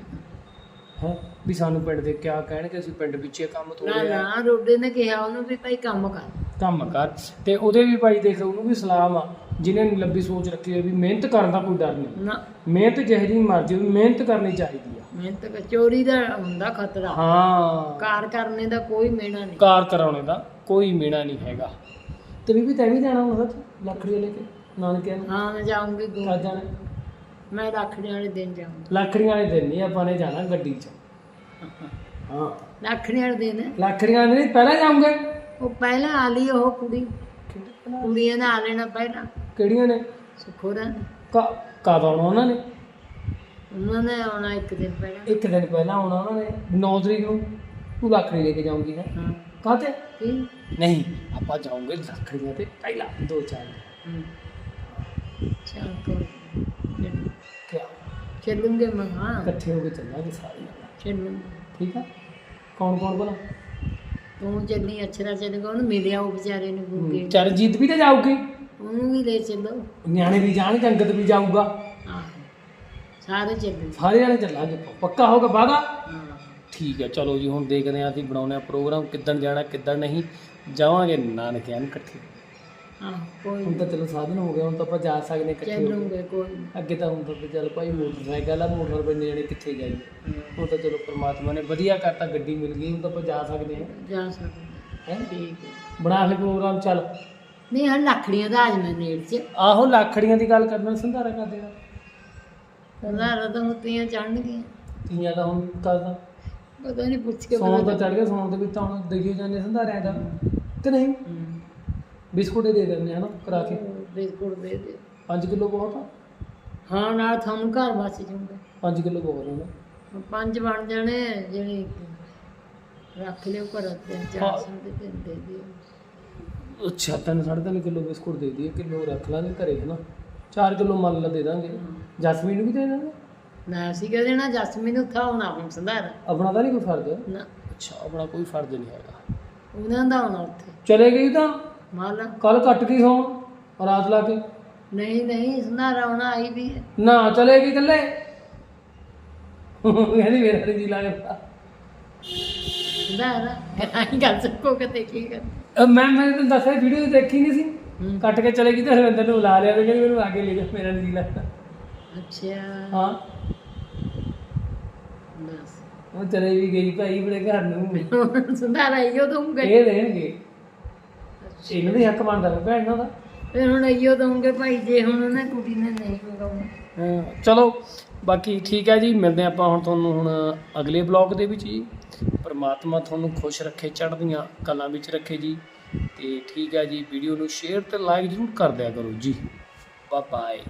ਹੈ? ਵੀ ਸਾਨੂੰ ਪਿੰਡ ਦੇ ਕਿਆ ਕਹਿਣਗੇ ਅਸੀਂ ਪਿੰਡ ਵਿੱਚ ਕੰਮ ਨਾ ਤੋੜਿਆ ਨਾ ਰੋਡੇ ਨੇ ਕਿਹਾ ਉਹਨੂੰ ਵੀ ਭਾਈ ਕੰਮ ਕਰ। ਕੰਮ ਕਰ। ਤੇ ਉਹਦੇ ਵੀ ਭਾਈ ਦੇਖ ਉਹਨੂੰ ਵੀ ਸਲਾਮ ਆ ਜਿਹਨੇ ਲੰਬੀ ਸੋਚ ਰੱਖੀ ਹੈ ਵੀ ਮਿਹਨਤ ਕਰਨ ਦਾ ਕੋਈ ਡਰ ਨਹੀਂ। ਨਾ। ਮਿਹਨਤ ਜਿਹੀ ਮਰਜ਼ੀ ਮਿਹਨਤ ਕਰਨੀ ਚਾਹੀਦੀ ਆ। ਮਿਹਨਤ ਕਰ ਚੋਰੀ ਦਾ ਹੁੰਦਾ ਖਤਰਾ। ਹਾਂ। ਕਾਰ ਕਰਨੇ ਦਾ ਕੋਈ ਮੇਣਾ ਨਹੀਂ। ਕਾਰ ਕਰਾਉਣੇ ਦਾ ਕੋਈ ਮੇਣਾ ਨਹੀਂ ਹੈਗਾ। ਤੇ ਬੀਬੀ ਤੈਂ ਵੀ ਜਾਣਾ ਸੱਚ ਲੱਖੜੀ ਲੈ ਕੇ ਨਾਨਕਿਆਂ ਨੂੰ? ਹਾਂ ਮੈਂ ਜਾਊਂਗੀ ਗੁ- ਜਾਣਾ। ਮੈਂ ਰੱਖੜੀ ਵਾਲੇ ਦਿਨ ਜਾਊਂਗੀ। ਲੱਖੜੀਆਂ ਵਾਲੇ ਦਿਨ ਨਹੀਂ ਆਪਾਂ ਨੇ ਜਾਣਾ ਗੱਡੀ 'ਚ। ਹਾਂ। ਰੱਖੜੀ ਵਾਲੇ ਦਿਨ? ਲੱਖੜੀਆਂ ਦੇ ਨਹੀਂ ਪਹਿਲਾਂ ਜਾਉਂਗੇ ਉਹ ਪਹਿਲਾਂ ਆ ਲਈ ਉਹ ਕੁੜੀ। ਕੁੜੀਆਂ ਨੇ ਆ ਲੈਣਾ ਪਹਿਲਾਂ। ਕਿਹੜੀਆਂ ਨੇ? ਸੁਖੋਰਾ ਨੇ। ਕ- ਕਦ ਆਉਣਾ ਉਹਨਾਂ ਨੇ? ਉਹਨਾਂ ਨੇ ਆਉਣਾ ਇੱਕ ਦਿਨ ਪਹਿਲਾਂ। ਇੱਕ ਦਿਨ ਪਹਿਲਾਂ ਆਉਣਾ ਉਹਨਾਂ ਨੇ 9 ਤਰੀਕ ਨੂੰ ਤੂੰ ਲੱਖੜੀ ਲੈ ਕੇ ਜਾਉਂਗੀ ਹੈ ਹਾਂ। ਕਾਹਤੇ? ਕੀ? ਨਹੀਂ ਆਪਾਂ ਜਾਉਂਗੇ ਲੱਖੜੀਆਂ ਤੇ ਪਹਿਲਾਂ ਦੋ ਚਾਰ। ਹਮ। ਚੱਲ ਕੋਈ ਨੀ। ਕਿਆ? ਚੱਲੂਗੇ ਮੈਂ ਹਾਂ। ਇਕੱਠੇ ਹੋ ਕੇ ਚੱਲਾਂਗੇ ਸਾਰੇ। ਚੱਲੂਗੇ। ਠੀਕ ਆ? ਕੌਣ ਕੌਣ ਬਣਾ ਤੂੰ ਚੱਲੀ ਅਛਰਾ ਚੱਲੇਗਾ ਉਹਨੂੰ ਮਿਲਿਆ ਉਹ ਵਿਚਾਰੇ ਨੂੰ ਗੁੱਗੇ ਚਰਨਜੀਤ ਵੀ ਤਾਂ ਜਾਊਗੀ। ਉਹਨੂੰ ਵੀ ਲੈ ਚੱਲੋ। ਨਿਆਣੇ ਵੀ ਜਾਣਗੇ ਅੰਗਦ ਵੀ ਜਾਊਗਾ। ਸਾਰੇ ਚੱਲੂ ਸਾਰੇ ਜਾਣੇ ਚੱਲਾਂਗੇ ਪੱਕਾ ਹੋਗਾ ਵਾਦਾ ਹਾਂ। ਠੀਕ ਹੈ ਚਲੋ ਜੀ ਹੁਣ ਦੇਖਦੇ ਹਾਂ ਅਸੀਂ ਬਣਾਉਂਦੇ ਹਾਂ ਪ੍ਰੋਗਰਾਮ ਕਿੱਦਣ ਜਾਣਾ ਕਿੱਦਣ ਨਹੀਂ। ਜਾਵਾਂਗੇ ਨਾਨਕਿਆਂ ਨੂੰ ਇਕੱਠੇ। ਆਹ ਕੋਈ ਹੁਣ ਤਾਂ ਚਲੋ ਸਾਧਨ ਹੋ ਗਿਆ ਹੁਣ ਤਾਂ ਆਪਾਂ ਜਾ ਸਕਦੇ ਹਾਂ ਇਕੱਠੇ ਹੋ ਕੇ। ਚੱਲੂਗੇ ਕੋਈ ਨੀ। ਅੱਗੇ ਤਾਂ ਹੁੰਦਾ ਵੀ ਚੱਲ ਭਾਈ ਮੋਟਰਸਾਈਕਲ ਆ ਮੋਟਰ ਬੰਦੇ ਜਿਹੜੇ ਕਿੱਥੇ ਜਾਈਏ ਹੁਣ ਤਾਂ ਚਲੋ ਪ੍ਰਮਾਤਮਾ ਨੇ ਵਧੀਆ ਕਰਤਾ ਗੱਡੀ ਮਿਲ ਗਈ ਹੁਣ ਤਾਂ ਆਪਾਂ ਜਾ ਸਕਦੇ ਹਾਂ। ਜਾ ਸਕਦੇ ਹੈਂ? ਠੀਕ ਹੈ। ਬਣਾ ਕੇ ਪ੍ਰੋਗਰਾਮ ਚੱਲ। ਨਹੀਂ ਹਾਂ ਲੱਖੜੀਆਂ ਦਾ ਅੱਜ ਮੈਂ ਨੇੜ ਚ। ਆਹੋ ਲੱਖੜੀਆਂ ਦੀ ਗੱਲ ਕਰਨਾ ਸੰਧਾਰਾ ਕਰ ਦੇਣਾ। ਉਹਨਾਂ ਤਾਂ ਹੁੰਦੀਆਂ ਚੜਨਗੀਆਂ ਤੀਆਂ ਦਾ ਹੁਣ ਕਰਦਾ ਪਤਾ ਨਹੀਂ ਪੁੱਛ ਕੇ ਸੌਣ ਤਾਂ ਚੜ ਗਿਆ ਸੌਣ ਦੇ ਵਿੱਚ ਤਾਂ ਹੁਣ ਦਈਏ ਜਾਂਦੇ ਸੰਧਾਰਿਆਂ ਦਾ ਕਿ ਨਹੀਂ। ਬਿਸਕੁਟ ਦੇ ਦਿੰਦੇ ਹਨਾ ਕਰਾ ਕੇ। ਬਿਸਕੁਟ ਦੇ ਦੇ। 5 ਕਿਲੋ ਬਹੁਤ ਆ? ਹਾਂ ਨਾਲ ਤੁਹਾਨੂੰ ਘਰ ਬਚ ਜਾਊਗਾ 5 ਕਿਲੋ ਬਹੁਤ ਹੁੰਦਾ ਪੰਜ ਬਣ ਜਾਣੇ ਜਿਹੜੀ ਰੱਖ ਲਿਓ ਘਰ ਤੇ। ਚਾਰ ਸੌ ਦੇ ਤਿੰਨ ਦੇ ਅੱਛਾ ਤਿੰਨ ਸਾਢੇ ਤਿੰਨ ਕਿਲੋ ਬਿਸਕੁਟ ਦੇ ਦਈਏ ਕਿਲੋ ਰੱਖ ਲਾਂਗੇ ਘਰੇ ਹਨਾ। 4 ਕਿਲੋ ਮੰਨ ਲਾ ਦੇ ਦਾਂਗੇ। ਜਸਮੀਨ ਨੂੰ ਵੀ ਦੇ ਦਾਂਗੇ। ਨਾ ਅਸੀਂ ਕਹ ਦੇਣਾ ਜਸਮੀਨ ਨੂੰ ਉਠਾਉਣਾ ਹੁਣ ਸੰਧਾਰਾ। ਆਪਣਾ ਤਾਂ ਨਹੀਂ ਕੋਈ ਫਰਜ਼? ਨਾ। ਅੱਛਾ ਆਪਣਾ ਕੋਈ ਫਰਜ਼ ਨਹੀਂ ਹੈਗਾ। ਉਹਨਾਂ ਦਾ ਆਉਣਾ ਉੱਥੇ। ਚਲੇ ਗਈ ਤਾਂ? ਮਾਲਾ। ਕੱਲ ਕੱਟ ਗਈ ਸੌਣ ਰਾਤ ਲਾ ਕੇ। ਨਹੀਂ ਨਹੀਂ ਸੰਧਾਰਾ ਆਉਣਾ ਆਈ ਵੀ ਹੈ। ਨਾ ਚਲੇ ਗਈ ਇਕੱਲੇ। ਕਹਿੰਦੀ ਮੇਰਾ ਨਹੀਂ ਜੀ ਲੱਗਦਾ ਸੰਧਾਰਾ ਆਈ ਗੱਲ ਸਕੋ ਕੀ ਕਰ ਅਹ ਮੈਂ ਮੈਂ ਤੈਨੂੰ ਦੱਸਿਆ ਵੀਡੀਓ ਦੇਖੀ ਨਹੀਂ ਸੀ। ਹੂੰ। ਕੱਟ ਕੇ ਚਲੇ ਗਈ ਤੇ ਹਰਵਿੰਦਰ ਨੂੰ ਬੁਲਾ ਲਿਆ ਤੇ ਕਹਿੰਦੀ ਮੈਨੂੰ ਆਗੇ ਲੈ ਜਾ ਮੇਰਾ ਨਹੀਂ ਲੱਗਦਾ। ਅੱਛਾ। ਹਾਂ। ਬਸ। ਉਹ ਚਲੇ ਵੀ ਗਈ ਭਾਈ ਆਪਣੇ ਘਰ ਨੂੰ। <laughs> ਸੰਧਾਰਾ ਇਹੋ ਦਊਂਗੇ ਇਹ ਦੇਣਗੇ। ਇਹਨਾਂ ਦੇ ਹੱਕ ਬਣਦਾ ਵਾ ਭੈਣ ਦਾ। ਫਿਰ ਹੁਣ ਇਹੋ ਦਊਂਗੇ ਭਾਈ ਜੇ ਹੁਣ ਉਹਨੇ ਕੁੜੀ ਨੇ ਨਹੀਂ ਮੰਗਾਉਣਾ। ਹਾਂ, ਚਲੋ ਬਾਕੀ ਠੀਕ ਹੈ ਜੀ ਮਿਲਦੇ ਆਪਾਂ ਹੁਣ ਤੁਹਾਨੂੰ ਹੁਣ ਅਗਲੇ ਬਲੌਗ ਦੇ ਵਿੱਚ ਜੀ। ਪਰਮਾਤਮਾ ਤੁਹਾਨੂੰ ਖੁਸ਼ ਰੱਖੇ ਚੜ੍ਹਦੀਆਂ ਕਲਾਂ ਵਿੱਚ ਰੱਖੇ ਜੀ। ਤੇ ਠੀਕ ਹੈ ਜੀ ਵੀਡੀਓ ਨੂੰ ਸ਼ੇਅਰ ਤੇ ਲਾਈਕ ਜ਼ਰੂਰ ਕਰ ਦਿਆ ਕਰੋ ਜੀ। Bye bye